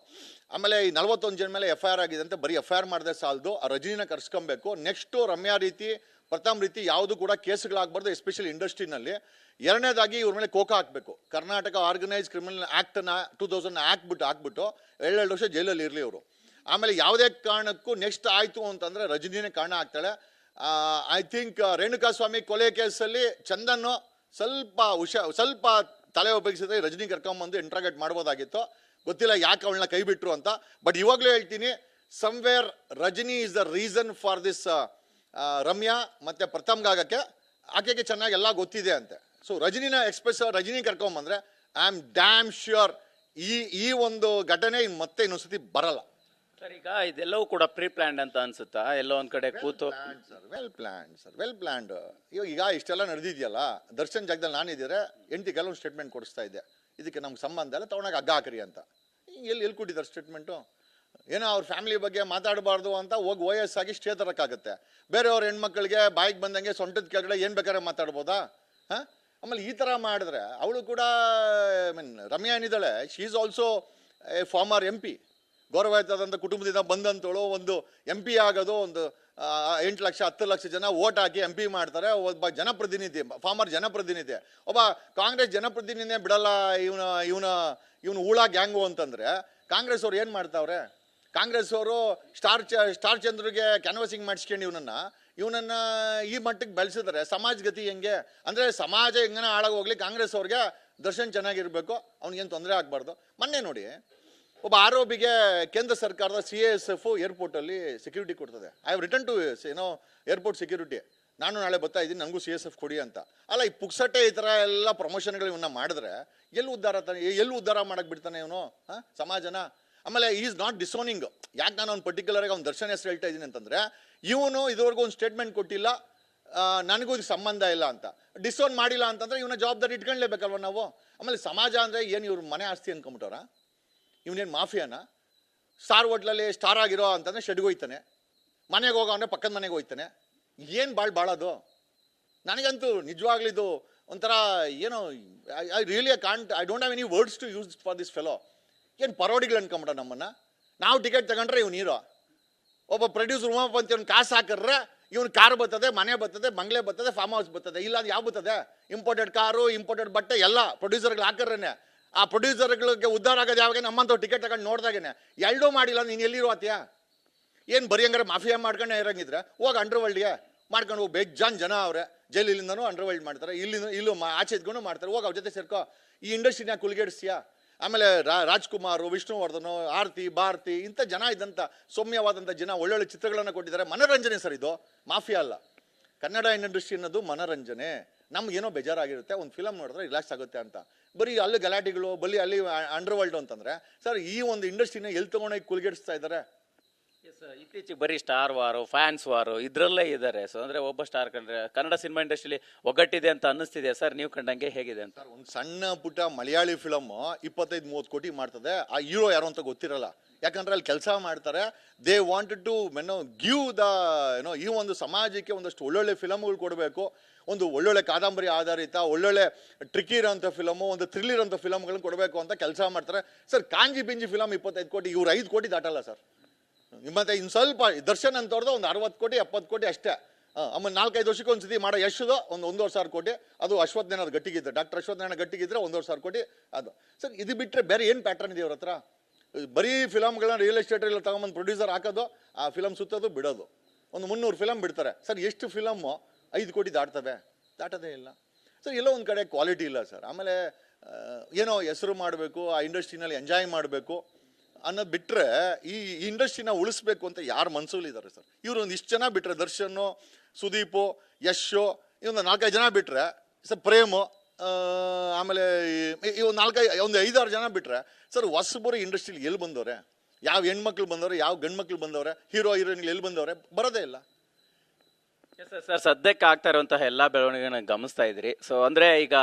ಆಮೇಲೆ ಈ ನಲ್ವತ್ತೊಂದು ಜನ ಮೇಲೆ ಎಫ್ ಐ ಆರ್ ಆಗಿದೆ ಅಂತ ಬರೀ ಎಫ್ ಐ ಆರ್ ಮಾಡಿದ್ರೆ ಸಾಲದು, ಆ ರಜನಿನ ಕರ್ಸ್ಕೊಬೇಕು. ನೆಕ್ಸ್ಟು ರಮ್ಯಾ ರೀತಿ ಪ್ರಥಮ ರೀತಿ ಯಾವುದು ಕೂಡ ಕೇಸ್ಗಳಾಗಬಾರ್ದು ಎಸ್ಪೆಷಲಿ ಇಂಡಸ್ಟ್ರಿನಲ್ಲಿ ಎರಡನೇದಾಗಿ ಇವ್ರ ಮೇಲೆ ಕೋಕ ಹಾಕಬೇಕು. ಕರ್ನಾಟಕ ಆರ್ಗನೈಸ್ ಕ್ರಿಮಿನಲ್ ಆ್ಯಕ್ಟನ್ನ ಟೂ ತೌಸಂಡ್ ಹಾಕ್ಬಿಟ್ಟು ಹಾಕ್ಬಿಟ್ಟು ಎರಡೆರಡು ವರ್ಷ ಜೈಲಲ್ಲಿ ಇರಲಿ ಅವರು ಆಮೇಲೆ ಯಾವುದೇ ಕಾರಣಕ್ಕೂ ನೆಕ್ಸ್ಟ್ ಆಯಿತು ಅಂತಂದರೆ ರಜನಿನೇ ಕಾರಣ ಆಗ್ತಾಳೆ. ಐ ಥಿಂಕ್ ರೇಣುಕಾಸ್ವಾಮಿ ಕೊಲೆ ಕೇಸಲ್ಲಿ ಚಂದನ್ನು ಸ್ವಲ್ಪ ಹುಷಾ, ಸ್ವಲ್ಪ ತಲೆ ಉಪಯೋಗಿಸಿದ್ರೆ ರಜನಿ ಕರ್ಕೊಂಬಂದು ಇಂಟ್ರಾಗೇಟ್ ಮಾಡ್ಬೋದಾಗಿತ್ತು. ಗೊತ್ತಿಲ್ಲ ಯಾಕೆ ಅವಳನ್ನ ಕೈ ಬಿಟ್ರು ಅಂತ. ಬಟ್ ಇವಾಗಲೂ ಹೇಳ್ತೀನಿ somewhere Rajini is the reason for this Ramya ಮತ್ತೆ ಪ್ರಥಮ್ಗಾಗಕ್ಕೆ ಆಕೆಗೆ ಚೆನ್ನಾಗಿ ಎಲ್ಲ ಗೊತ್ತಿದೆ ಅಂತೆ. ಸೊ ರಜನಿನ ಎಕ್ಸ್ಪ್ರೆಸ್ ರಜನಿ ಕರ್ಕೊಂಬಂದ್ರೆ ಐ ಆಮ್ ಡ್ಯಾಮ್ ಶ್ಯೂರ್ ಈ ಈ ಒಂದು ಘಟನೆ ಮತ್ತೆ ಇನ್ನೊಂದ್ಸತಿ ಬರಲ್ಲ. ಸರ್ ಈಗ ಇದೆಲ್ಲವೂ ಕೂಡ ಪ್ರೀ ಪ್ಲಾನ್ಡ್ ಅಂತ ಅನ್ಸುತ್ತಾ? ಎಲ್ಲೋ ಒಂದ್ ಕಡೆ ಕೂತು? Well planned sir well planned ಇವಾಗ ಈಗ ಇಷ್ಟೆಲ್ಲ ನಡೆದಿದೆಯಲ್ಲ? ದರ್ಶನ್ ಜಾಗದಲ್ಲಿ ನಾನಿದ್ದೀರೆ? ಎಂಟಿ ಕೆಲವೊಂದು ಸ್ಟೇಟ್ಮೆಂಟ್ ಕೊಡಿಸ್ತಾ ಇದ್ದೆ. ಇದಕ್ಕೆ ನಮ್ಗೆ ಸಂಬಂಧ ಎಲ್ಲ ತಗೊಂಡಾಗ ಹಗ್ಗ ಹಾಕ್ರಿ ಅಂತ. ಎಲ್ಲಿ ಎಲ್ಲಿ ಕೊಟ್ಟಿದ್ದಾರೆ ಸ್ಟೇಟ್ಮೆಂಟು ಏನೋ ಅವ್ರ ಫ್ಯಾಮಿಲಿ ಬಗ್ಗೆ ಮಾತಾಡಬಾರ್ದು ಅಂತ ಹೋಗಿ ವಯಸ್ಸಾಗಿ ಸ್ಟೇ ತರಕ್ಕಾಗತ್ತೆ. ಬೇರೆಯವ್ರ ಹೆಣ್ಮಕ್ಳಿಗೆ ಬಾಯಿಗೆ ಬಂದಂಗೆ ಸೊಂಟದ ಕೆಳಗಡೆ ಏನು ಬೇಕಾದ್ರೆ ಮಾತಾಡ್ಬೋದಾ? ಹಾಂ? ಆಮೇಲೆ ಈ ಥರ ಮಾಡಿದ್ರೆ ಅವಳು ಕೂಡ I mean Ramya ಏನಿದ್ದಾಳೆ? She is also a former M P ಗೌರವಾಯುತವಾದಂಥ ಕುಟುಂಬದಿಂದ ಬಂದಂಥಳು ಒಂದು ಎಂ ಪಿ ಆಗೋದು, ಒಂದು ಎಂಟು ಲಕ್ಷ, ಹತ್ತು ಲಕ್ಷ ಜನ ಓಟ್ ಹಾಕಿ ಎಂ ಪಿ ಮಾಡ್ತಾರೆ. ಒಬ್ಬ ಜನಪ್ರತಿನಿಧಿ, ಫಾರ್ಮರ್ ಜನಪ್ರತಿನಿಧಿ. ಒಬ್ಬ ಕಾಂಗ್ರೆಸ್ ಜನಪ್ರತಿನಿಧಿನೇ ಬಿಡಲ್ಲ, ಇವನ ಇವನ, ಇವನು ಊಳ ಗ್ಯಾಂಗು ಅಂತಂದರೆ ಕಾಂಗ್ರೆಸ್ ಅವ್ರು ಏನು ಮಾಡ್ತಾವ್ರೆ? ಕಾಂಗ್ರೆಸ್ ಅವರು ಸ್ಟಾರ್ ಚ, ಸ್ಟಾರ್ ಚಂದ್ರಿಗೆ ಕ್ಯಾನ್ವಸಿಂಗ್ ಮಾಡಿಸ್ಕೊಂಡು ಇವನನ್ನ ಇವನನ್ನ ಈ ಮಟ್ಟಕ್ಕೆ ಬೆಳೆಸಿದ್ರೆ. ಸಮಾಜಗತಿ ಹೆಂಗೆ? ಅಂದರೆ ಸಮಾಜ ಹೆಂಗನ ಹೋಗ್ಲಿ, ಕಾಂಗ್ರೆಸ್ ಅವ್ರಿಗೆ ದರ್ಶನ್ ಚೆನ್ನಾಗಿರಬೇಕು, ಅವ್ನಿಗೇನು ತೊಂದರೆ ಆಗಬಾರ್ದು. ಮೊನ್ನೆ ನೋಡಿ ಒಬ್ಬ ಆರೋಪಿಗೆ ಕೇಂದ್ರ ಸರ್ಕಾರದ ಸಿ ಎಸ್ ಎಫ್ ಏರ್ಪೋರ್ಟಲ್ಲಿ ಸೆಕ್ಯೂರಿಟಿ ಕೊಡ್ತದೆ. ಐ ಹವ್ ರಿಟರ್ನ್ ಟು ಏನೋ ಏರ್ಪೋರ್ಟ್ ಸೆಕ್ಯೂರಿಟಿ ನಾನು ನಾಳೆ ಬರ್ತಾ ಇದ್ದೀನಿ ನನಗೂ ಸಿ ಎಸ್ ಎಫ್ ಕೊಡಿ ಅಂತ. ಅಲ್ಲ, ಈ ಪುಕ್ಸಟ್ಟೆ ಈ ಥರ ಎಲ್ಲ ಪ್ರಮೋಷನ್ಗಳು ಇವನ್ನ ಮಾಡಿದ್ರೆ ಎಲ್ಲಿ ಉದ್ಧಾರ ತಾನೆ ಎಲ್ಲಿ ಉದ್ಧಾರ ಮಾಡಕ್ಕೆ ಬಿಡ್ತಾನೆ ಇವನು? ಹಾಂ? ಸಮಾಜನ? ಆಮೇಲೆ ಈಸ್ ನಾಟ್ ಡಿಸೋನಿಂಗ್ ಯಾಕೆ ನಾನು ಅವ್ನು ಪರ್ಟಿಕ್ಯುಲರಾಗಿ ಅವ್ನು ದರ್ಶನ ಹೆಸರು ಹೇಳ್ತಾ ಇದ್ದೀನಿ ಅಂತಂದರೆ, ಇವನು ಇದುವರೆಗೂ ಒಂದು ಸ್ಟೇಟ್ಮೆಂಟ್ ಕೊಟ್ಟಿಲ್ಲ. ನನಗೂ ಇದಕ್ಕೆ ಸಂಬಂಧ ಇಲ್ಲ ಅಂತ. ಡಿಸೋನ್ ಮಾಡಿಲ್ಲ ಅಂತಂದ್ರೆ ಇವನ ಜವಾಬ್ದಾರಿ ಇಟ್ಕೊಳ್ಳೇಬೇಕಲ್ವ ನಾವು? ಆಮೇಲೆ ಸಮಾಜ ಅಂದರೆ ಏನು ಇವ್ರ ಮನೆ ಆಸ್ತಿ ಅನ್ಕೊಂಬಿಟ್ಟವ್ರ ಇವನೇನು ಮಾಫಿಯಾನ? ಸ್ಟಾರ್ ಹೋಟ್ಲಲ್ಲಿ ಸ್ಟಾರ್ ಆಗಿರೋ ಅಂತಂದ್ರೆ ಶೆಡ್ಗೆ ಹೋಯ್ತಾನೆ. ಮನೆಗೆ ಹೋಗೋ ಅಂದರೆ ಪಕ್ಕದ ಮನೆಗೆ ಹೋಯ್ತಾನೆ. ಏನು ಭಾಳ ಬಾಳೋದು? ನನಗಂತೂ ನಿಜವಾಗ್ಲಿದ್ದು ಒಂಥರ ಏನೋ I really I can't I don't have any words to use for this fellow ಏನು ಪರೋಡಿಗಳು ಅನ್ಕೊಂಬಿಡ ನಮ್ಮನ್ನು? ನಾವು ಟಿಕೆಟ್ ತಗೊಂಡ್ರೆ ಇವ್ನು ಹೀರೋ ಒಬ್ಬ ಪ್ರೊಡ್ಯೂಸರ್ ಉಮಾಪಂತಿ ಅವ್ನು ಕಾಸು ಹಾಕಿದ್ರೆ ಇವ್ನು ಕಾರ್ ಬರ್ತದೆ, ಮನೆ ಬರ್ತದೆ, ಬಂಗ್ಲೆ ಬರ್ತದೆ ಫಾರ್ಮ್ ಹೌಸ್ ಬರ್ತದೆ. ಇಲ್ಲ ಅದು ಯಾವ ಬರ್ತದೆ? ಇಂಪೋರ್ಟೆಡ್ ಕಾರು ಇಂಪೋರ್ಟೆಡ್ ಬಟ್ಟೆ, ಎಲ್ಲ ಪ್ರೊಡ್ಯೂಸರ್ಗಳು ಹಾಕರೇನೆ ಆ ಪ್ರೊಡ್ಯೂಸರ್ಗಳಿಗೆ ಉದ್ಧಾರ ಆಗೋದು ಯಾವಾಗ ನಮ್ಮಂತ ಟಿಕೆಟ್ ತಗೊಂಡು ನೋಡ್ದಾಗೇನೆ. ಎರಡೂ ಮಾಡಿಲ್ಲ, ನೀನು ಎಲ್ಲಿರೋ ಆತ್ಯಾ ಏನು ಬರೀ ಹಂಗಾರೆ ಮಾಫಿಯಾ ಮಾಡ್ಕೊಂಡೆ ಇರಂಗಿದ್ರೆ? ಹೋಗಿ ಅಂಡರ್ ವರ್ಲ್ಡ್ಗೆ ಮಾಡ್ಕೊಂಡು ಹೋಗಿ, ಬೇಜಾನ್ ಜನ ಅವ್ರೆ. ಜೈಲಿಂದನೂ ಅಂಡರ್ ವರ್ಲ್ಡ್ ಮಾಡ್ತಾರೆ ಇಲ್ಲಿಂದ ಇಲ್ಲೂ ಮಾ, ಆಚೆ ಇದ್ಕೊಂಡು ಮಾಡ್ತಾರೆ. ಹೋಗಿ ಅವ್ರ ಜೊತೆ ಸೇರ್ಕೋ. ಈ ಇಂಡಸ್ಟ್ರಿನ ಕುಲ್ಗೇಡಿಸ್ತೀಯಾ ಆಮೇಲೆ ರಾಜ್ಕುಮಾರ್, ವಿಷ್ಣುವರ್ಧನ್, ಆರತಿ, ಭಾರತಿ, ಇಂಥ ಜನ ಇದ್ದಂಥ ಸೌಮ್ಯವಾದಂಥ ಜನ, ಒಳ್ಳೊಳ್ಳೆ ಚಿತ್ರಗಳನ್ನು ಕೊಟ್ಟಿದ್ದಾರೆ. ಮನೋರಂಜನೆ ಸರ್ ಇದು. ಮಾಫಿಯಾ ಅಲ್ಲ. ಕನ್ನಡ ಇಂಡಸ್ಟ್ರಿ ಅನ್ನೋದು ಮನೋರಂಜನೆ. ಏನೋ ಬೇಜಾರಾಗಿರುತ್ತೆ, ಒಂದು ಫಿಲಮ್ ನೋಡಿದ್ರೆ ರಿಲ್ಯಾಕ್ಸ್ ಆಗುತ್ತೆ ಅಂತ. ಬರೀ ಅಲ್ಲಿ ಗಲಾಟೆಗಳು ಬಲಿ ಅಲ್ಲಿ ಅಂಡರ್ ಅಂತಂದರೆ ಸರ್ ಈ ಒಂದು ಇಂಡಸ್ಟ್ರಿನ ಎಲ್ಲಿ ತಗೊಂಡೋಗಿ ಕುಲ್ಗೆಡಿಸ್ತಾ ಇದ್ದಾರೆ? ಇತ್ತೀಚೆಗೆ ಬರೀ ಸ್ಟಾರ್ ವಾರು ಫ್ಯಾನ್ಸ್ ವಾರು ಇದ್ರಲ್ಲೇ ಇದ್ದಾರೆ. ಸೊ ಅಂದ್ರೆ ಒಬ್ಬ ಸ್ಟಾರ್ ಕಂಡ್ರೆ ಕನ್ನಡ ಸಿನಿಮಾ ಇಂಡಸ್ಟ್ರಿಲಿ ಒಗ್ಗಟ್ಟಿದೆ ಅಂತ ಅನ್ನಿಸ್ತಿದೆ ಸರ್ ನೀವು ಕಂಡಂಗೆ ಹೇಗಿದೆ ಅಂತ? ಒಂದು ಸಣ್ಣ ಪುಟ್ಟ ಮಲಯಾಳಿ ಫಿಲಮ್ ಇಪ್ಪತ್ತೈದು, ಮೂವತ್ತು ಕೋಟಿ ಮಾಡ್ತದೆ. ಆ ಹೀರೋ ಯಾರು ಅಂತ ಗೊತ್ತಿರಲ್ಲ. ಯಾಕಂದ್ರೆ ಅಲ್ಲಿ ಕೆಲಸ ಮಾಡ್ತಾರೆ. ದೇ ವಾಂಟೆಡ್ ಟು ಮೆನೋ ಗಿವ್ ದ ಏನೋ ಈ ಒಂದು ಸಮಾಜಕ್ಕೆ ಒಂದಷ್ಟು ಒಳ್ಳೊಳ್ಳೆ ಫಿಲಮ್ಗಳು ಕೊಡಬೇಕು. ಒಂದು ಒಳ್ಳೊಳ್ಳೆ ಕಾದಂಬರಿ ಆಧಾರಿತ, ಒಳ್ಳೊಳ್ಳೆ ಟ್ರಿಕಿ ಇರೋಂಥ ಫಿಲಮು ಒಂದು ಥ್ರಿಲ್ ಇರೋಂಥ ಫಿಲಮ್ಗಳನ್ನ ಕೊಡಬೇಕು ಅಂತ ಕೆಲಸ ಮಾಡ್ತಾರೆ. ಸರ್ ಕಾಂಜಿ ಬಿಂಜಿ ಫಿಲಮ್ ಇಪ್ಪತ್ತೈದು ಕೋಟಿ, ಇವ್ರು ಐದು ಕೋಟಿ ದಾಟಲ್ಲ ಸರ್ ಮತ್ತೆ ಇನ್ನು ಸ್ವಲ್ಪ ದರ್ಶನ್ ಅಂತವ್ರದ್ದು ಒಂದು ಅರವತ್ತು ಕೋಟಿ, ಎಪ್ಪತ್ತು ಕೋಟಿ ಅಷ್ಟೇ. ಆಮೇಲೆ ನಾಲ್ಕೈದು ವರ್ಷಕ್ಕೆ ಒಂದು ಸತಿ ಮಾಡೋ, ಯಶದು ಒಂದು ಒಂದೂವರೆ ಸಾವಿರ ಕೋಟಿ. ಅದು ಅಶ್ವತ್ಥನಾರಾಯಣ ಗಟ್ಟಿಗಿದ್ರೆ ಡಾಕ್ಟರ್ ಅಶ್ವತ್ಥನಾರಾಯಣ ಗಟ್ಟಿಗಿದ್ರೆ ಒಂದೂವರೆ ಸಾವಿರ ಕೋಟಿ. ಅದು. ಸರ್, ಇದು ಬಿಟ್ಟರೆ ಬೇರೆ ಏನು ಪ್ಯಾಟರ್ನ್ ಇದೆ ಅವ್ರ ಹತ್ರ ಬರೀ ಫಿಲಮ್ಗಳನ್ನ ರಿಯಲ್ ಎಸ್ಟೇಟ್ ಎಲ್ಲ ತಗೊಂಬಂದು ಪ್ರೊಡ್ಯೂಸರ್ ಹಾಕೋದು, ಆ ಫಿಲಮ್ ಸುತ್ತೋದು, ಬಿಡೋದು. ಒಂದು ಮುನ್ನೂರು ಫಿಲಮ್ ಬಿಡ್ತಾರೆ. ಸರ್, ಎಷ್ಟು ಫಿಲಮ್ಮು ಐದು ಕೋಟಿ ದಾಟ್ತವೆ ದಾಟೋದೇ ಇಲ್ಲ. ಸರ್, ಎಲ್ಲೋ ಒಂದು ಕಡೆ ಕ್ವಾಲಿಟಿ ಇಲ್ಲ ಸರ್. ಆಮೇಲೆ ಏನೋ ಹೆಸರು ಮಾಡಬೇಕು, ಆ ಇಂಡಸ್ಟ್ರಿನಲ್ಲಿ ಎಂಜಾಯ್ ಮಾಡಬೇಕು. ಅನ್ನೋದು ಬಿಟ್ಟರೆ ಈ ಇಂಡಸ್ಟ್ರಿನ ಉಳಿಸ್ಬೇಕು ಅಂತ ಯಾರು ಮನ್ಸಲ್ಲಿ ಇದ್ದಾರೆ ಸರ್? ಇವರು ಒಂದು ಇಷ್ಟು ಜನ ಬಿಟ್ಟರೆ ದರ್ಶನ್ ಸುದೀಪು ಯಶು ಇವೊಂದು ನಾಲ್ಕೈದು ಜನ ಬಿಟ್ಟರೆ ಸರ್ ಪ್ರೇಮು ಆಮೇಲೆ ಈ ಒಂದು ನಾಲ್ಕೈದು ಒಂದು ಐದಾರು ಜನ ಬಿಟ್ಟರೆ ಸರ್ ಹೊಸಬರು ಇಂಡಸ್ಟ್ರಿಲಿ ಎಲ್ಲಿ ಬಂದವ್ರೆ? ಯಾವ ಹೆಣ್ಮಕ್ಳು ಬಂದವ್ರೆ, ಯಾವ ಗಂಡ್ಮಕ್ಳು ಬಂದವ್ರೆ? ಹೀರೋ, ಹೀರೋಯಿನ್ಗಳು ಎಲ್ಲಿ ಬಂದವ್ರೆ? ಬರೋದೇ ಇಲ್ಲ. ಸರ್ ಸದ್ಯಕ್ಕೆ ಆಗ್ತಾ ಇರುವಂತಹ ಎಲ್ಲ ಬೆಳವಣಿಗೆಗಳನ್ನ ಗಮನಿಸ್ತಾ ಇದ್ರಿ ಸೊ ಅಂದ್ರೆ ಈಗ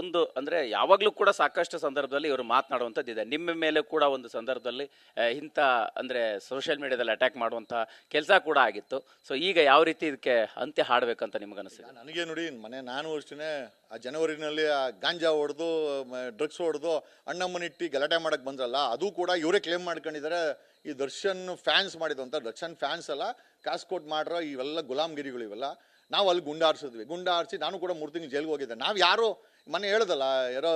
ಒಂದು, ಅಂದ್ರೆ ಯಾವಾಗ್ಲೂ ಕೂಡ ಸಾಕಷ್ಟು ಸಂದರ್ಭದಲ್ಲಿ ಇವರು ಮಾತನಾಡುವಂಥದ್ದು ಇದೆ. ನಿಮ್ಮ ಮೇಲೆ ಕೂಡ ಒಂದು ಸಂದರ್ಭದಲ್ಲಿ ಇಂಥ, ಅಂದ್ರೆ ಸೋಷಿಯಲ್ ಮೀಡಿಯಾದಲ್ಲಿ ಅಟ್ಯಾಕ್ ಮಾಡುವಂತಹ ಕೆಲಸ ಕೂಡ ಆಗಿತ್ತು. ಸೊ ಈಗ ಯಾವ ರೀತಿ ಇದಕ್ಕೆ ಅಂತ್ಯ ಹಾಡಬೇಕಂತ ನಿಮ್ಗೆ ಅನಿಸಿದೆ ನನಗೆ ನೋಡಿ, ಮನೆ ನಾನು ಅಷ್ಟೇ ಆ ಜನವರಿನಲ್ಲಿ ಆ ಗಾಂಜಾ ಹೊಡೆದು ಡ್ರಗ್ಸ್ ಹೊಡೆದು ಅಣ್ಣಮ್ಮನಿಟ್ಟಿ ಗಲಾಟೆ ಮಾಡಕ್ ಬಂದ್ರಲ್ಲ, ಅದು ಕೂಡ ಇವರೇ ಕ್ಲೇಮ್ ಮಾಡ್ಕೊಂಡಿದ್ದಾರೆ. ಈ ದರ್ಶನ್ ಫ್ಯಾನ್ಸ್ ಮಾಡಿದಂಥ ದರ್ಶನ್ ಫ್ಯಾನ್ಸ್ ಅಲ್ಲ ಕಾಸು ಕೊಟ್ಟು ಮಾಡ್ರೋ ಇವೆಲ್ಲ ಗುಲಾಮ್ಗಿರಿಗಳು ಇವೆಲ್ಲ, ನಾವು ಅಲ್ಲಿ ಗುಂಡ ಆರಿಸಿದ್ವಿ. ಗುಂಡ ಆರಿಸಿ ನಾನು ಕೂಡ ಮೂರು ತಿಂಗಳು ಜೈಲಿಗೆ ಹೋಗಿದ್ದೆ. ನಾವು ಯಾರು ಮನೆ ಹೇಳ್ದಲ್ಲ, ಯಾರೋ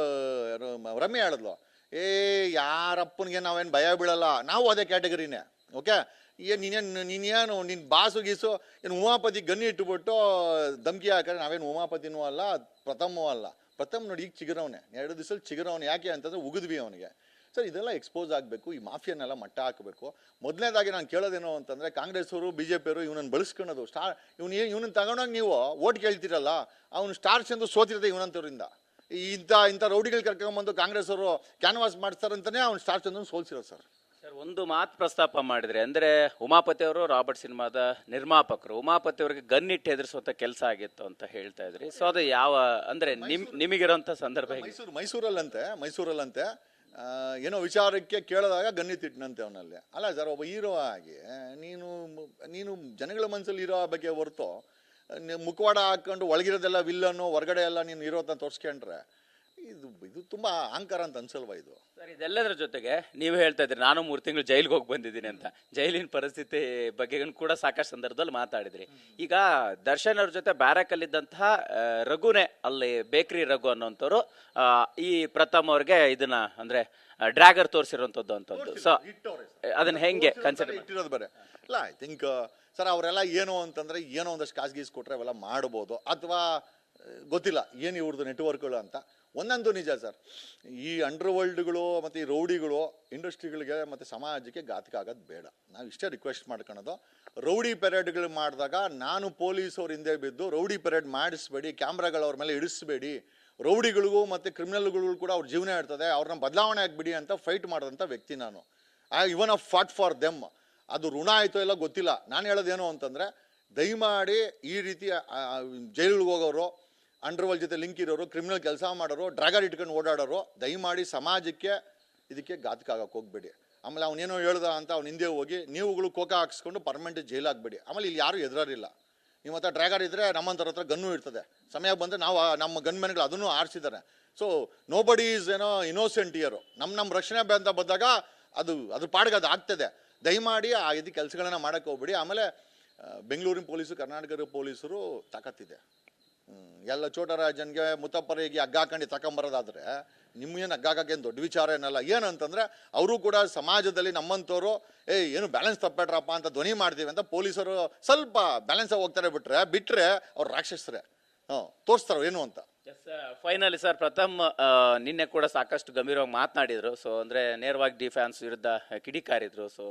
ರಮ್ಯ ಹೇಳಿದ್ಲು. ಏ, ಯಾರಪ್ಪನಿಗೆ ನಾವೇನು ಭಯ ಬೀಳಲ್ಲ. ನಾವು ಅದೇ ಕ್ಯಾಟಗರಿನೇ, ಓಕೆ? ಏ, ನೀನೇನು ನೀನೇನು ನಿನ್ನ ಬಾಸು ಗೀಸು, ಏನು ಉಮಾಪತಿ ಗನ್ನಿ ಇಟ್ಟುಬಿಟ್ಟು ಧಮ್ಕಿ ಹಾಕಿದ್ರೆ ನಾವೇನು ಉಮಾಪತಿನೂ ಅಲ್ಲ, ಪ್ರಥಮವೂ ಅಲ್ಲ. ಪ್ರಥಮ್ ನೋಡಿ ಈಗ ಚಿಗರವನೇ. ಎರಡು ದಿವಸದಲ್ಲಿ ಚಿಗರವನೇ ಯಾಕೆ ಅಂತಂದ್ರೆ ಉಗಿದ್ವಿ ಅವನಿಗೆ. ಸರ್ ಇದೆಲ್ಲ ಎಕ್ಸ್ಪೋಸ್ ಆಗಬೇಕು ಈ ಮಾಫಿಯನ್ನೆಲ್ಲ ಮಟ್ಟ ಹಾಕಬೇಕು. ಮೊದಲನೇದಾಗಿ ನಾನು ಕೇಳೋದೇನು ಅಂತಂದ್ರೆ ಕಾಂಗ್ರೆಸ್ ಅವರು ಬಿ ಜೆ ಪಿಯವರು ಇವನನ್ನು ಬಳಸ್ಕೊಳ್ಳೋದು ಸ್ಟಾರ್ ಇವನು ಇವನನ್ನು ತಗೊಂಡೋಗಿ ನೀವು ಓಟ್ ಕೇಳ್ತಿರಲ್ಲ ಅವನು ಸ್ಟಾರ್ಸ್ ಎಂದು ಸೋತಿರೋದೆ ಈ ಇಂಥ ಇಂಥ ರೌಡಿಗಳು ಕರ್ಕೊಂಬಂದು ಕಾಂಗ್ರೆಸ್ ಅವರು ಕ್ಯಾನ್ವಾಸ್ ಮಾಡ್ತಾರಂತಾನೆ ಅವ್ನು ಸ್ಟಾರ್ ಎಂದು ಸೋಲ್ಸಿರೋದು ಸರ್. ಸರ್ ಒಂದು ಮಾತು ಪ್ರಸ್ತಾಪ ಮಾಡಿದ್ರೆ ಅಂದ್ರೆ ಉಮಾಪತಿ ಅವರು ರಾಬರ್ಟ್ ಸಿನಿಮಾದ ನಿರ್ಮಾಪಕರು. ಉಮಾಪತಿ ಅವರಿಗೆ ಗನ್ ಇಟ್ಟು ಹೆದರಿಸುವಂಥ ಕೆಲಸ ಆಗಿತ್ತು ಅಂತ ಹೇಳ್ತಾ ಇದ್ರಿ. ಸೊ ಅದು ಯಾವ ಅಂದ್ರೆ ನಿಮ್ ನಿಮಗಿರೋಂಥ ಸಂದರ್ಭ ಮೈಸೂರು ಮೈಸೂರಲ್ಲಂತೆ ಮೈಸೂರಲ್ಲಂತೆ ಏನೋ ವಿಚಾರಕ್ಕೆ ಕೇಳಿದಾಗ ಗನ್ನಿ ತಿಟ್ಟನಂತೆ ಅವನಲ್ಲಿ. ಅಲ್ಲ ಸರ್, ಒಬ್ಬ ಹೀರೋ ಆಗಿ, ನೀನು ನೀನು ಜನಗಳ ಮನಸ್ಸಲ್ಲಿ ಇರೋ ಬಗ್ಗೆ ಹೊರತು ಮುಖವಾಡ ಹಾಕೊಂಡು ಒಳಗಿರೋದೆಲ್ಲ ವಿಲ್ಲನ್ನು ಹೊರಗಡೆ ಎಲ್ಲ ನೀನು ಇರೋದನ್ನ ತೋರಿಸ್ಕೊಂಡ್ರೆ, ಇದು ಇದು ತುಂಬ ಅಹಂಕಾರ ಅಂತ ಅನ್ಸಲ್ವಾ ಇದು? ಸರ್ ಇದೆಲ್ಲದರ ಜೊತೆಗೆ ನೀವು ಹೇಳ್ತಾ ಇದ್ರಿ ನಾನು ಮೂರು ತಿಂಗಳು ಜೈಲಿಗೆ ಹೋಗಿ ಬಂದಿದ್ದೀನಿ ಅಂತ. ಜೈಲಿನ ಪರಿಸ್ಥಿತಿ ಬಗ್ಗೆ ಕೂಡ ಸಾಕಷ್ಟು ಸಂದರ್ಭದಲ್ಲಿ ಮಾತಾಡಿದ್ರಿ. ಈಗ ದರ್ಶನ್ ಅವ್ರ ಜೊತೆ ಬ್ಯಾರಕಲ್ಲಿದ್ದಂತಹ ರಘುನೇ ಅಲ್ಲಿ ಬೇಕ್ರಿ ರಘು ಅನ್ನೋಂಥವ್ರು ಈ ಪ್ರಥಮ್ ಅವ್ರಿಗೆ ಇದನ್ನ ಅಂದ್ರೆ ಡ್ರ್ಯಾಗರ್ ತೋರಿಸಿರುವಂತದ್ದು ಅಂತದ್ದು. ಸೊ ಅದನ್ನ ಹೆಂಗೆ ಕನ್ಸಿಡರ್ ಇಟ್ಟಿರೋದು ಬೇರೆ. ಇಲ್ಲ ಐ ಥಿಂಕ್ ಸರ್ ಅವರೆಲ್ಲ ಏನು ಅಂತಂದ್ರೆ ಏನೋ ಒಂದಷ್ಟು ಕಾಸ್ಗೀಸ್ ಕೊಟ್ರೆ ಅವೆಲ್ಲ ಮಾಡ್ಬೋದು ಅಥವಾ ಗೊತ್ತಿಲ್ಲ ಏನು ಇವ್ರದ್ದು ನೆಟ್ವರ್ಕ್ಗಳು ಅಂತ. ಒಂದೊಂದು ನಿಜ ಸರ್. ಈ ಅಂಡರ್ ವರ್ಲ್ಡ್ಗಳು ಮತ್ತು ಈ ರೌಡಿಗಳು ಇಂಡಸ್ಟ್ರಿಗಳಿಗೆ ಮತ್ತು ಸಮಾಜಕ್ಕೆ ಘಾತಕ ಆಗೋದು ಬೇಡ. ನಾವು ಇಷ್ಟೇ ರಿಕ್ವೆಸ್ಟ್ ಮಾಡ್ಕೊಳೋದು, ರೌಡಿ ಪೆರೇಡ್ಗಳು ಮಾಡಿದಾಗ ನಾನು ಪೊಲೀಸ್ ಅವ್ರ ಹಿಂದೆ ಬಿದ್ದು ರೌಡಿ ಪೆರೇಡ್ ಮಾಡಿಸ್ಬೇಡಿ, ಕ್ಯಾಮ್ರಾಗಳು ಅವ್ರ ಮೇಲೆ ಇಡಿಸ್ಬೇಡಿ, ರೌಡಿಗಳಿಗೂ ಮತ್ತು ಕ್ರಿಮಿನಲ್ಗಳಿಗೂ ಕೂಡ ಅವ್ರ ಜೀವನ ಇರ್ತದೆ ಅವ್ರನ್ನ ಬದಲಾವಣೆ ಆಗಿಬಿಡಿ ಅಂತ ಫೈಟ್ ಮಾಡಿದಂಥ ವ್ಯಕ್ತಿ ನಾನು. I even a fought for them. ಅದು ಋಣ ಆಯಿತೋ ಇಲ್ಲ ಗೊತ್ತಿಲ್ಲ. ನಾನು ಹೇಳೋದೇನು ಅಂತಂದರೆ, ದಯಮಾಡಿ ಈ ರೀತಿ ಜೈಲಿಗೆ ಹೋಗೋರು ಅಂಡರ್ವರ್ಲ್ಡ್ ಜೊತೆ ಲಿಂಕ್ ಇರೋರು ಕ್ರಿಮಿನಲ್ ಕೆಲಸ ಮಾಡೋರು ಡ್ರಾಗರ್ ಇಟ್ಕೊಂಡು ಓಡಾಡೋರು, ದಯಮಾಡಿ ಸಮಾಜಕ್ಕೆ ಇದಕ್ಕೆ ಘಾತಕ ಆಗಕ್ಕೆ ಹೋಗ್ಬೇಡಿ. ಆಮೇಲೆ ಅವನೇನೋ ಹೇಳ್ದ ಅಂತ ಅವ್ನು ಹಿಂದೆ ಹೋಗಿ, ನೀವುಗಳು ಕೋಕ ಹಾಕ್ಸ್ಕೊಂಡು ಪರ್ಮನೆಂಟ್ ಜೈಲ್ ಹಾಕ್ಬೇಡಿ ಆಮೇಲೆ ಇಲ್ಲಿ ಯಾರು ಎದುರಾರಿಲ್ಲ ನಿಮ್ಮ ಹತ್ರ ಡ್ರ್ಯಾಗರ್ ಇದ್ರೆ ನಮ್ಮಂತರ ಹತ್ರ ಗನ್ನು ಇರ್ತದೆ. ಸಮಯ ಬಂದರೆ ನಾವು ನಮ್ಮ ಗನ್ ಮೆನ್ಗಳು ಅದನ್ನು ಆರಿಸಿದ್ದಾರೆ. ಸೊ ನೋ ಬಡಿ ಈಸ್ ಏನೋ ಇನೋಸೆಂಟ್ ಇಯರು ನಮ್ಮ ನಮ್ಮ ರಕ್ಷಣೆ ಅಂತ ಬಂದಾಗ ಅದು, ಅದ್ರ ಪಾಡಿಗೆ ಅದು ಆಗ್ತದೆ. ದಯಮಾಡಿ ಆ ಇದು ಕೆಲಸಗಳನ್ನ ಮಾಡೋಕ್ಕೆ ಹೋಗ್ಬೇಡಿ. ಆಮೇಲೆ ಬೆಂಗಳೂರಿನ ಪೊಲೀಸರು, ಕರ್ನಾಟಕದ ಪೊಲೀಸರು ತಾಕತ್ತಿದೆ. ಎಲ್ಲ ಚೋಟರಾಜನ್ಗೆ ಮುತ್ತಪ್ಪರಿಗೆ ಹಗ್ಗ ಹಾಕೊಂಡು ನಿಮ್ಮ ನಿಮ್ಗೇನು ಹಗ್ಗ ಹಾಕಕ್ಕೆ ಏನು ದೊಡ್ಡ ವಿಚಾರ ಏನಲ್ಲ. ಏನಂತಂದ್ರೆ ಅವರು ಕೂಡ ಸಮಾಜದಲ್ಲಿ ನಮ್ಮಂಥವ್ರು, ಏ, ಏನು ಬ್ಯಾಲೆನ್ಸ್ ತಪ್ಪೇಟ್ರಪ್ಪ ಅಂತ ಧ್ವನಿ ಮಾಡ್ತೀವಿ ಅಂತ ಪೊಲೀಸರು ಸ್ವಲ್ಪ ಬ್ಯಾಲೆನ್ಸ್ ಹೋಗ್ತಾರೆ ಬಿಟ್ರೆ ಬಿಟ್ರೆ ಅವ್ರು ರಾಕ್ಷಸರೇ. ಹ್ಞೂ ತೋರಿಸ್ತಾರೆ ಏನು ಅಂತ? ಫೈನಲಿ ಸರ್ ಪ್ರಥಮ್ ನಿನ್ನೆ ಕೂಡ ಸಾಕಷ್ಟು ಗಂಭೀರವಾಗಿ ಮಾತನಾಡಿದರು. ಸೊ ಅಂದರೆ ನೇರವಾಗಿ ಡಿ ಫ್ಯಾನ್ಸ್ ವಿರುದ್ಧ ಕಿಡಿಕಾರಿದ್ರು ಸೊ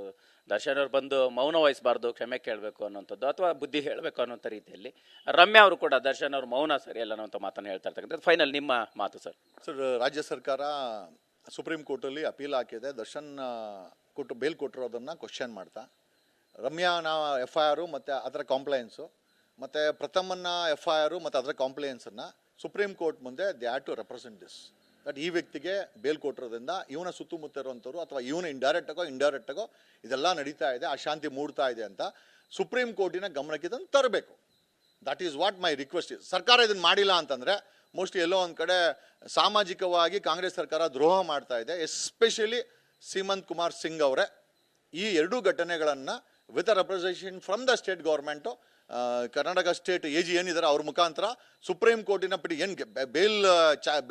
ದರ್ಶನ್ ಅವ್ರು ಬಂದು ಮೌನ ವಹಿಸಬಾರ್ದು, ಕ್ಷಮೆ ಕೇಳಬೇಕು ಅನ್ನೋಂಥದ್ದು ಅಥವಾ ಬುದ್ಧಿ ಹೇಳಬೇಕು ಅನ್ನೋಂಥ ರೀತಿಯಲ್ಲಿ. ರಮ್ಯಾ ಅವರು ಕೂಡ, ದರ್ಶನ್ ಅವ್ರ ಮೌನ ಸರಿಯಲ್ಲ ಅನ್ನೋಂಥ ಮಾತನ್ನು ಹೇಳ್ತಾ ಇರ್ತಕ್ಕಂಥದ್ದು. ಫೈನಲ್ ನಿಮ್ಮ ಮಾತು ಸರ್ ಸರ್ ರಾಜ್ಯ ಸರ್ಕಾರ ಸುಪ್ರೀಂ ಕೋರ್ಟಲ್ಲಿ ಅಪೀಲ್ ಹಾಕಿದೆ. ದರ್ಶನ್ ಕೊಟ್ಟು ಬೇಲ್ ಕೊಟ್ಟಿರೋದನ್ನು ಕ್ವಶನ್ ಮಾಡ್ತಾ. ರಮ್ಯಾ ನಾವು ಎಫ್ ಐ ಆರು ಮತ್ತು ಅದರ ಕಾಂಪ್ಲೈನ್ಸು ಮತ್ತು ಪ್ರಥಮನ್ನ ಎಫ್ ಐ ಆರು ಮತ್ತು ಅದರ ಕಾಂಪ್ಲೈನ್ಸನ್ನು ಸುಪ್ರೀಂ ಕೋರ್ಟ್ ಮುಂದೆ they had to represent this. That ಈ ವ್ಯಕ್ತಿಗೆ ಬೇಲ್ ಕೊಟ್ಟಿರೋದ್ರಿಂದ ಇವನ ಸುತ್ತಮುತ್ತ ಇರುವಂಥವ್ರು ಅಥವಾ ಇವನ ಇಂಡೈರೆಕ್ಟಾಗೋ ಇಂಡೈರೆಕ್ಟಾಗೋ ಇದೆಲ್ಲ ನಡೀತಾ ಇದೆ ಅಶಾಂತಿ ಮೂಡ್ತಾ ಇದೆ ಅಂತ ಸುಪ್ರೀಂ ಕೋರ್ಟಿನ ಗಮನಕ್ಕೆ ಇದನ್ನು ತರಬೇಕು. That is what my request is ಸರ್ಕಾರ ಇದನ್ನು ಮಾಡಿಲ್ಲ ಅಂತಂದರೆ ಮೋಸ್ಟ್ಲಿ ಎಲ್ಲೋ ಒಂದು ಕಡೆ ಸಾಮಾಜಿಕವಾಗಿ ಕಾಂಗ್ರೆಸ್ ಸರ್ಕಾರ ದ್ರೋಹ ಮಾಡ್ತಾ ಇದೆ ಎಸ್ಪೆಷಲಿ ಸೀಮಂತ್ ಕುಮಾರ್ ಸಿಂಗ್ ಅವರೇ. ಈ ಎರಡೂ ಘಟನೆಗಳನ್ನು with representation from the state government Karnataka state A G ಏನಿದ್ದಾರೆ ಅವ್ರ ಮುಖಾಂತರ ಸುಪ್ರೀಂ ಕೋರ್ಟಿನ ಪಿಟಿ ಏನು ಬೇಲ್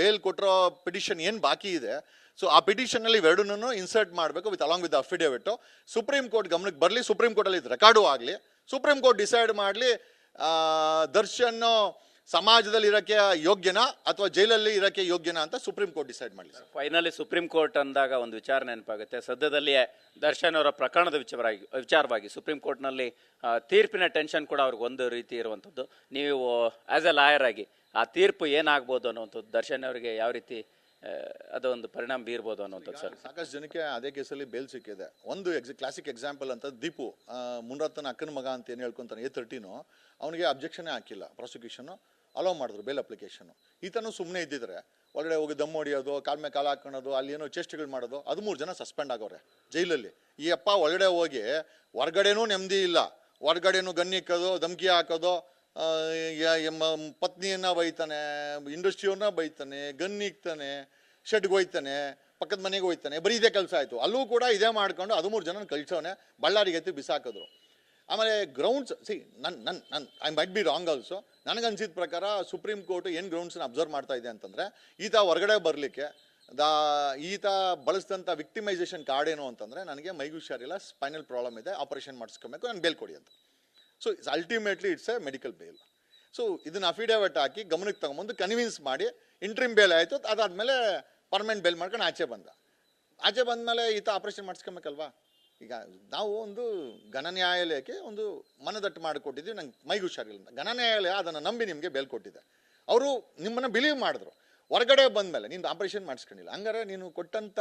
ಬೇಲ್ ಕೊಟ್ಟಿರೋ ಪಿಟಿಷನ್ ಏನು ಬಾಕಿ ಇದೆ ಸೊ ಆ ಪಿಟಿಷನಲ್ಲಿ ಇವೆರಡನ್ನೂ ಇನ್ಸರ್ಟ್ ಮಾಡಬೇಕು with along with affidavit Supreme Court ಗಮನಕ್ಕೆ ಬರಲಿ, ಸುಪ್ರೀಂ ಕೋರ್ಟಲ್ಲಿ ಇದು ರೆಕಾರ್ಡು ಆಗಲಿ, ಸುಪ್ರೀಂ ಕೋರ್ಟ್ ಡಿಸೈಡ್ ಮಾಡಲಿ ದರ್ಶನ್ ಸಮಾಜದಲ್ಲಿ ಇರೋಕ್ಕೆ ಯೋಗ್ಯನಾ ಅಥವಾ ಜೈಲಲ್ಲಿ ಇರೋಕ್ಕೆ ಯೋಗ್ಯನಾ ಅಂತ ಸುಪ್ರೀಂ ಕೋರ್ಟ್ ಡಿಸೈಡ್ ಮಾಡಲಿ ಸರ್. ಫೈನಲಿ ಸುಪ್ರೀಂ ಕೋರ್ಟ್ ಅಂದಾಗ ಒಂದು ವಿಚಾರ ನೆನಪಾಗುತ್ತೆ. ಸದ್ಯದಲ್ಲಿ ದರ್ಶನ್ ಅವರ ಪ್ರಕರಣದ ವಿಚಾರವಾಗಿ ವಿಚಾರವಾಗಿ ಸುಪ್ರೀಂ ಕೋರ್ಟ್ನಲ್ಲಿ ತೀರ್ಪಿನ ಟೆನ್ಷನ್ ಕೂಡ ಅವ್ರಿಗೆ ಒಂದು ರೀತಿ ಇರುವಂಥದ್ದು. ನೀವು ಆ್ಯಸ್ ಎ ಲಾಯರ್ ಆಗಿ ಆ ತೀರ್ಪು ಏನಾಗ್ಬೋದು ಅನ್ನುವಂಥದ್ದು ದರ್ಶನ್ ಅವರಿಗೆ ಯಾವ ರೀತಿ ಅದೊಂದು ಪರಿಣಾಮ ಬೀರ್ಬೋದು ಅನ್ನೋದು ಸರ್? ಸಾಕಷ್ಟು ಜನಕ್ಕೆ ಅದೇ ಕೇಸಲ್ಲಿ ಬೇಲ್ ಸಿಕ್ಕಿದೆ. ಒಂದು ಎಕ್ಸ್ ಕ್ಲಾಸಿಕ್ ಎಕ್ಸಾಂಪಲ್ ಅಂತ ದೀಪು ಮುನ್ರತ್ನ ಅಕ್ಕನ ಮಗ ಅಂತ ಏನು ಹೇಳ್ಕೊಂತಾನೆ ಎ ತರ್ಟೀನು ಅವನಿಗೆ ಅಬ್ಜೆಕ್ಷನೇ ಹಾಕಿಲ್ಲ ಪ್ರಾಸಿಕ್ಯೂಷನು ಅಲೋ ಮಾಡಿದ್ರು ಬೇಲ್ ಅಪ್ಲಿಕೇಶನು ಈತನು ಸುಮ್ಮನೆ ಇದ್ದಿದ್ರೆ ಒಳಗಡೆ ಹೋಗಿ ದಮ್ ಹೊಡಿಯೋದು, ಕಾಲ್ ಮೇಲೆ ಕಾಲು ಅಲ್ಲಿ ಏನೋ ಚೇಷ್ಟೆಗಳು ಮಾಡೋದು, ಅದು ಮೂರು ಜನ ಸಸ್ಪೆಂಡ್ ಆಗೋರೆ ಜೈಲಲ್ಲಿ. ಈ ಅಪ್ಪ ಒಳಗಡೆ ಹೋಗಿ ಹೊರ್ಗಡೆನೂ ನೆಮ್ಮದಿ ಇಲ್ಲ, ಹೊರ್ಗಡೆನೂ ಗನ್ನಿಕ್ಕೋದು ಧಮ್ಕಿ ಹಾಕೋದು ಪತ್ನಿಯನ್ನ ಬೈತಾನೆ, ಇಂಡಸ್ಟ್ರಿಯವ್ರನ್ನ ಬೈತಾನೆ, ಗನ್ ಇಕ್ತಾನೆ ಶೆಡ್ಗೆ ಹೋಯ್ತಾನೆ, ಪಕ್ಕದ ಮನೆಗೆ ಹೋಯ್ತಾನೆ, ಬರೀ ಇದೇ ಕೆಲಸ ಆಯಿತು. ಅಲ್ಲೂ ಕೂಡ ಇದೇ ಮಾಡ್ಕೊಂಡು ಹದಿಮೂರು ಜನ ಕಳಿಸೋನೆ, ಬಳ್ಳಾರಿಗೆ ಎತ್ತಿ ಬಿಸಾಕಿದ್ರು. ಆಮೇಲೆ ಗ್ರೌಂಡ್ಸ್ ಸಿ ನನ್ನ ನನ್ನ ನನ್ನ I might be wrong also ನನಗನ್ಸಿದ ಪ್ರಕಾರ ಸುಪ್ರೀಂ ಕೋರ್ಟ್ ಏನು ಗ್ರೌಂಡ್ಸ್ನ ಅಬ್ಸರ್ವ್ ಮಾಡ್ತಾ ಇದೆ ಅಂತಂದ್ರೆ, ಈತ ಹೊರಗಡೆ ಬರಲಿಕ್ಕೆ, ದಾ, ಈತ ಬಳಸಿದಂಥ ವಿಕ್ಟಿಮೈಸೇಷನ್ ಕಾರ್ಡ್ ಏನು ಅಂತಂದ್ರೆ, ನನಗೆ ಮೈಗೆ ಹುಷಾರಿಲ್ಲ ಸ್ಪೈನಲ್ ಪ್ರಾಬ್ಲಮ್ ಇದೆ ಆಪರೇಷನ್ ಮಾಡಿಸ್ಕೊಬೇಕು ನಾನು ಬೇಲ್ ಕೊಡಿ ಅಂತ. So it's ultimately it's a medical bail so ಇದನ್ನ ಅಫಿಡೇವಿಟ್ ಹಾಕಿ ಗಮನಕ್ಕೆ ತಗೊಂಬಂದು ಕನ್ವಿನ್ಸ್ ಮಾಡಿ ಇಂಟ್ರಿಮ್ ಬೇಲ್ ಆಯಿತು, ಅದಾದಮೇಲೆ ಪರ್ಮನೆಂಟ್ ಬೇಲ್ ಮಾಡ್ಕೊಂಡು ಆಚೆ ಬಂದ. ಆಚೆ ಬಂದಮೇಲೆ ಈತ ಆಪರೇಷನ್ ಮಾಡಿಸ್ಕೊಬೇಕಲ್ವಾ? ಈಗ ನಾವು ಒಂದು ಘನ ನ್ಯಾಯಾಲಯಕ್ಕೆ ಒಂದು ಮನದಟ್ಟು ಮಾಡಿಕೊಟ್ಟಿದ್ವಿ ನಂಗೆ ಮೈಗೆ ಹುಷಾರಿಲ್ಲ. ಘನ ನ್ಯಾಯಾಲಯ ಅದನ್ನು ನಂಬಿ ನಿಮಗೆ ಬೇಲ್ ಕೊಟ್ಟಿದೆ. ಅವರು ನಿಮ್ಮನ್ನು ಬಿಲೀವ್ ಮಾಡಿದ್ರು. ಹೊರಗಡೆ ಬಂದಮೇಲೆ, ನೀನು ಆಪರೇಷನ್ ಮಾಡಿಸ್ಕೊಂಡಿಲ್ಲ. ಹಂಗಾರೆ ನೀನು ಕೊಟ್ಟಂಥ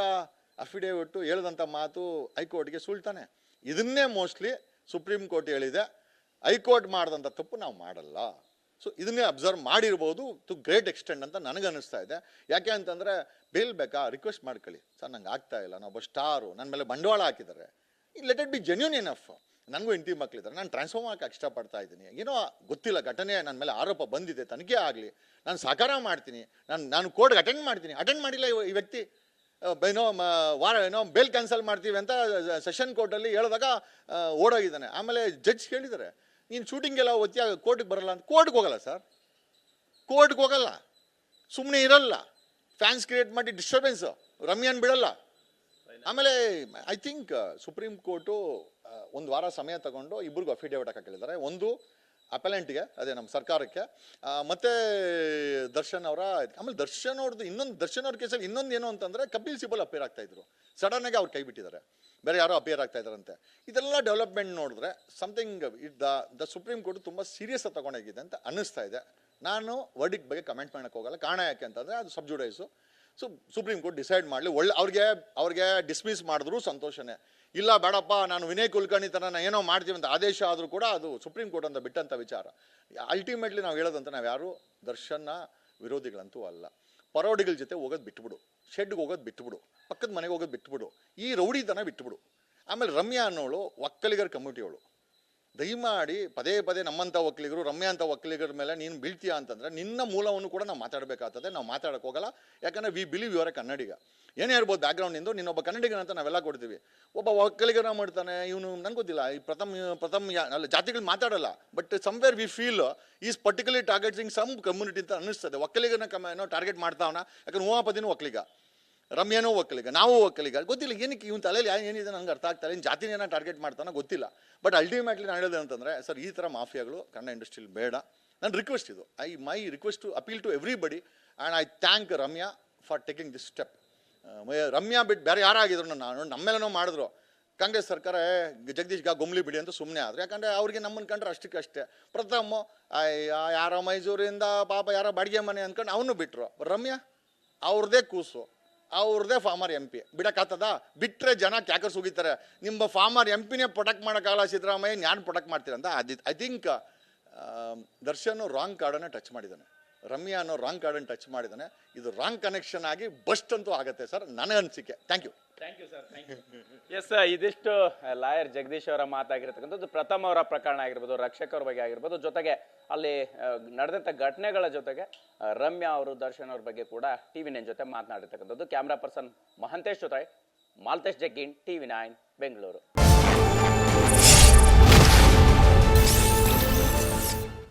ಅಫಿಡೇವಿಟ್ಟು ಹೇಳಿದಂಥ ಮಾತು ಹೈಕೋರ್ಟ್ಗೆ ಸುಳ್ತಾನೆ. ಇದನ್ನೇ ಮೋಸ್ಟ್ಲಿ ಸುಪ್ರೀಂ ಕೋರ್ಟ್ ಹೇಳಿದೆ, ಹೈಕೋರ್ಟ್ ಮಾಡಿದಂಥ ತಪ್ಪು ನಾವು ಮಾಡಲ್ಲ. ಸೊ, ಇದನ್ನೇ ಅಬ್ಸರ್ವ್ ಮಾಡಿರ್ಬೋದು ಟು ಗ್ರೇಟ್ ಎಕ್ಸ್ಟೆಂಡ್ ಅಂತ ನನಗೆ ಅನಿಸ್ತಾ ಇದೆ. ಯಾಕೆ ಅಂತಂದರೆ, ಬೇಲ್ ಬೇಕಾ? ರಿಕ್ವೆಸ್ಟ್ ಮಾಡ್ಕೊಳ್ಳಿ. ಸರ್, ನಂಗೆ ಆಗ್ತಾ ಇಲ್ಲ. ನಾವು ಸ್ಟಾರು. ನನ್ನ ಮೇಲೆ ಬಂಡವಾಳ ಹಾಕಿದ್ದಾರೆ. Let it be genuine enough ನನಗೂ ಹೆಂಡತಿ ಮಕ್ಕಳಿದ್ದಾರೆ ನಾನು ಟ್ರಾನ್ಸ್ಫಾರ್ಮ್ ಹಾಕಿ ಇಷ್ಟಪಡ್ತಾ ಇದ್ದೀನಿ. ಏನೋ ಗೊತ್ತಿಲ್ಲ, ಘಟನೆ ನನ್ನ ಮೇಲೆ ಆರೋಪ ಬಂದಿದೆ, ತನಿಖೆ ಆಗಲಿ. ನಾನು ಸಾಕಾರ ಮಾಡ್ತೀನಿ. ನಾನು ನಾನು ಕೋರ್ಟ್ಗೆ ಅಟೆಂಡ್ ಮಾಡ್ತೀನಿ. ಅಟೆಂಡ್ ಮಾಡಿಲ್ಲ ಈ ವ್ಯಕ್ತಿ. ಏನೋ ವಾರ, ಏನೋ ಬೇಲ್ ಕ್ಯಾನ್ಸಲ್ ಮಾಡ್ತೀವಿ ಅಂತ ಸೆಷನ್ ಕೋರ್ಟಲ್ಲಿ ಹೇಳಿದಾಗ ಓಡೋಗಿದ್ದಾನೆ. ಆಮೇಲೆ ಜಡ್ಜ್ ಕೇಳಿದ್ದಾರೆ ನೀನು ಶೂಟಿಂಗೆಲ್ಲ ಒತ್ತಿ ಕೋರ್ಟ್ಗೆ ಬರಲ್ಲ ಅಂತ. ಕೋರ್ಟ್ಗೆ ಹೋಗಲ್ಲ ಸರ್ ಕೋರ್ಟ್ಗೆ ಹೋಗಲ್ಲ. ಸುಮ್ಮನೆ ಇರಲ್ಲ. ಫ್ಯಾನ್ಸ್ ಕ್ರಿಯೇಟ್ ಮಾಡಿ ಡಿಸ್ಟರ್ಬೆನ್ಸು ರಮ್ಯಾನ್ ಬಿಡಲ್ಲ. ಆಮೇಲೆ ಐ ಥಿಂಕ್ ಸುಪ್ರೀಂ ಕೋರ್ಟು ಒಂದು ವಾರ ಸಮಯ ತಗೊಂಡು ಇಬ್ಬರಿಗೂ ಅಫಿಡೇವಿಟ್ ಹಾಕಕ್ಕೆ ಹೇಳಿದ್ದಾರೆ. ಒಂದು ಅಪೆಲೆಂಟ್ಗೆ ಅದೇ ನಮ್ಮ ಸರ್ಕಾರಕ್ಕೆ. ಮತ್ತೆ ದರ್ಶನ್ ಅವರ, ಆಮೇಲೆ ದರ್ಶನ್ ಅವ್ರದ್ದು ಇನ್ನೊಂದು, ದರ್ಶನ್ ಅವ್ರ ಕೇಸಲ್ಲಿ ಇನ್ನೊಂದು ಏನು ಅಂತಂದ್ರೆ ಕಪಿಲ್ ಸಿಬಲ್ ಅಪೇರ್ ಆಗ್ತಾ ಇದ್ರು. ಸಡನ್ ಆಗಿ ಅವ್ರು ಕೈ ಬಿಟ್ಟಿದ್ದಾರೆ. ಬೇರೆ ಯಾರೋ ಅಪೇರ್ ಆಗ್ತಾ ಇದ್ದಾರಂತೆ ಇದೆಲ್ಲ ಡೆವಲಪ್ಮೆಂಟ್ ನೋಡಿದ್ರೆ something the the Supreme Court ತುಂಬ ಸೀರಿಯಸ್ ತಗೊಂಡೋಗಿದೆ ಅಂತ ಅನ್ನಿಸ್ತಾ ಇದೆ. ನಾನು ವರ್ಡಿಕ್ ಬಗ್ಗೆ ಕಮೆಂಟ್ ಮಾಡೋಕ್ಕೆ ಹೋಗಲ್ಲ. ಕಾರಣ ಯಾಕೆ ಅಂತಂದ್ರೆ ಅದು sub judice so Supreme Court decide ಮಾಡಲಿ. ಒಳ್ಳೆ ಅವ್ರಿಗೆ ಅವ್ರಿಗೆ ಡಿಸ್ಮಿಸ್ ಮಾಡಿದ್ರು ಸಂತೋಷನೇ. ಇಲ್ಲ ಬೇಡಪ್ಪ, ನಾನು ವಿನಯ್ ಕುಲಕರ್ಣಿ ಥರನ ಏನೋ ಮಾಡ್ತೀವಿ ಅಂತ ಆದೇಶ ಆದರೂ ಕೂಡ ಅದು ಸುಪ್ರೀಂ ಕೋರ್ಟ್ ಅಂತ ಬಿಟ್ಟಂಥ ವಿಚಾರ. ಅಲ್ಟಿಮೇಟ್ಲಿ ನಾವು ಹೇಳೋದಂತ ನಾವು ಯಾರು? ದರ್ಶನ್ನ ವಿರೋಧಿಗಳಂತೂ ಅಲ್ಲ. ಪರೋಡಿಗಳ ಜೊತೆ ಹೋಗೋದು ಬಿಟ್ಬಿಡು. ಶೆಡ್ಗೆ ಹೋಗೋದು ಬಿಟ್ಬಿಡು. ಪಕ್ಕದ ಮನೆಗೆ ಹೋಗೋದು ಬಿಟ್ಬಿಡು. ಈ ರೌಡಿತನ ಬಿಟ್ಬಿಡು. ಆಮೇಲೆ ರಮ್ಯಾ ಅನ್ನೋಳು, ಒಕ್ಕಲಿಗರ ಕಮ್ಯುನಿಟಿಯವಳು ದಯಮಾಡಿ ಪದೇ ಪದೇ ನಮ್ಮಂಥ ಒಕ್ಕಲಿಗರು ರಮ್ಯ ಅಂತ ಒಕ್ಕಲಿಗರ ಮೇಲೆ ನೀನು ಬೀಳ್ತೀಯಾ ಅಂತಂದ್ರೆ ನಿನ್ನ ಮೂಲವನ್ನು ಕೂಡ ನಾವು ಮಾತಾಡಬೇಕಾಗ್ತದೆ. ನಾವು ಮಾತಾಡಕ್ಕೆ ಹೋಗಲ್ಲ. ಯಾಕಂದ್ರೆ ವಿ ಬಿಲೀವ್ ಯುವರ್ ಕನ್ನಡಿಗ. ಏನೇ ಇರ್ಬೋದು ಬ್ಯಾಕ್ಗ್ರೌಂಡಿಂದು ನೀನು ಒಬ್ಬ ಕನ್ನಡಿಗನ ಅಂತ ನಾವೆಲ್ಲ ಕೊಡ್ತೀವಿ. ಒಬ್ಬ ವಕೀಲಿಗರ ಮಾಡ್ತಾನೆ? ಇವನು ನನಗೆ ಗೊತ್ತಿಲ್ಲ. ಈ ಪ್ರಥಮ ಪ್ರಥಮ ಅಲ್ಲ ಜಾತಿಗಳು ಮಾತಾಡಲ್ಲ. But somewhere we feel is particular targeting some community ಅಂತ ಅನ್ನಿಸ್ತದೆ. ಒಕ್ಕಲಿಗನ ಕಮ, ಏನೋ ಟಾರ್ಗೆಟ್ ಮಾಡ್ತಾವನ. ಯಾಕಂದ್ರೆ ಉಮಾಪತಿನೂ ಒಕ್ಕಲಿಗ ರಮ್ಯನೂ ಒಕ್ಕಲಿಗ, ನಾವು ಒಕ್ಕಲಿಗ. ಗೊತ್ತಿಲ್ಲ, ಏನಕ್ಕೆ ಇವನ್ ತಲೆಯಲ್ಲಿ ಏನಿದೆ ನಂಗೆ ಅರ್ಥ ಆಗ್ತಾ ಇಲ್ಲ ಇನ್ನು ಏನೋ ಟಾರ್ಗೆಟ್ ಮಾಡ್ತಾನೋ ಗೊತ್ತಿಲ್ಲ. ಬಟ್ ಅಲ್ಟಿಮೇಟ್ಲಿ ನಾನು ಹೇಳಿದೆ ಅಂತಂದರೆ ಸರ್, ಈ ಥರ ಮಾಫಿಯಾಗಳು ಕನ್ನಡ ಇಂಡಸ್ಟ್ರಿಲಿ ಬೇಡ. ನನ್ನ ರಿಕ್ವೆಸ್ಟ್ ಇದು, I, my request to appeal to everybody and I thank Ramya for taking this step Ramya ಬಿಟ್ಟು ಬೇರೆ ಯಾರಾಗಿದ್ರು ನಾನು ನಮ್ಮೆಲ್ಲನೂ ಮಾಡಿದ್ರು. ಕಾಂಗ್ರೆಸ್ ಸರ್ಕಾರ ಜಗದೀಶ್ ಗಾ ಗೊಂಬ್ಲಿ ಬಿಡಿ ಅಂತ ಸುಮ್ಮನೆ ಆದರೆ. ಯಾಕಂದರೆ ಅವ್ರಿಗೆ ನಮ್ಮನ್ನು ಕಂಡ್ರೆ ಅಷ್ಟಕ್ಕೆ ಅಷ್ಟೇ. ಪ್ರಥಮ ಯಾರೋ ಮೈಸೂರಿಂದ ಪಾಪ ಯಾರೋ ಬಾಡಿಗೆ ಮನೆ ಅಂದ್ಕೊಂಡು ಅವನು ಬಿಟ್ಟರು ರಮ್ಯಾ ಅವ್ರದ್ದೇ ಕೂಸು. ಅವ್ರದ್ದೇ ಫಾರ್ಮರ್ ಎಂ ಪಿ ಬಿಡಕ್ಕಾಗ್ತದ? ಬಿಟ್ಟರೆ ಜನ ಕ್ಯಾಕರ್ಸ್ ಹೋಗಿತಾರೆ ನಿಮ್ಮ ಫಾರ್ಮರ್ ಎಂ ಪಿನೇ ಪ್ರೊಟೆಕ್ಟ್ ಮಾಡೋಕ್ಕಾಗಲ್ಲ ಸಿದ್ದರಾಮಯ್ಯ, ನಾನು ಪ್ರೊಟೆಕ್ಟ್ ಮಾಡ್ತೀರಂತ ಅದಿ ಐ ಥಿಂಕ್ ದರ್ಶನ್ ರಾಂಗ್ ಕಾರ್ಡನ್ನು ಟಚ್ ಮಾಡಿದ್ದಾನೆ. ರಮ್ಯಾ ಅನ್ನೋ ರಾಂಗ್ ಕಾರ್ಡನ್ನು ಟಚ್ ಮಾಡಿದ್ದಾನೆ. ಇದು ರಾಂಗ್ ಕನೆಕ್ಷನ್ ಆಗಿ ಬಸ್ಟ್ ಅಂತೂ ಆಗುತ್ತೆ ಸರ್. ನನ್ನ ಅನಿಸಿಕೆ. Thank you thank you sir thank you yes ಇದಿಷ್ಟು ಲಾಯರ್ ಜಗದೀಶ್ ಅವರ ಮಾತಾಗಿರ್ತಕ್ಕಂಥದ್ದು ಪ್ರಥಮ ಅವರ ಪ್ರಕರಣ ಆಗಿರ್ಬೋದು ರಕ್ಷಕರ ಬಗ್ಗೆ ಆಗಿರ್ಬೋದು. ಜೊತೆಗೆ ಅಲ್ಲಿ ನಡೆದಂಥ ಘಟನೆಗಳ ಜೊತೆಗೆ ರಮ್ಯಾ ಅವರು, ದರ್ಶನ್ ಅವ್ರ ಬಗ್ಗೆ ಕೂಡ ಟಿವಿ ನೈನ್ ಜೊತೆ ಮಾತನಾಡಿರ್ತಕ್ಕಂಥದ್ದು. ಕ್ಯಾಮ್ರಾ ಪರ್ಸನ್ ಮಹಂತೇಶ್ ಜೊತೆ, ಮಾಲ್ತೇಶ್ ಜಗ್ಗಿನ್ ಟಿವಿ ನೈನ್, ಬೆಂಗಳೂರು.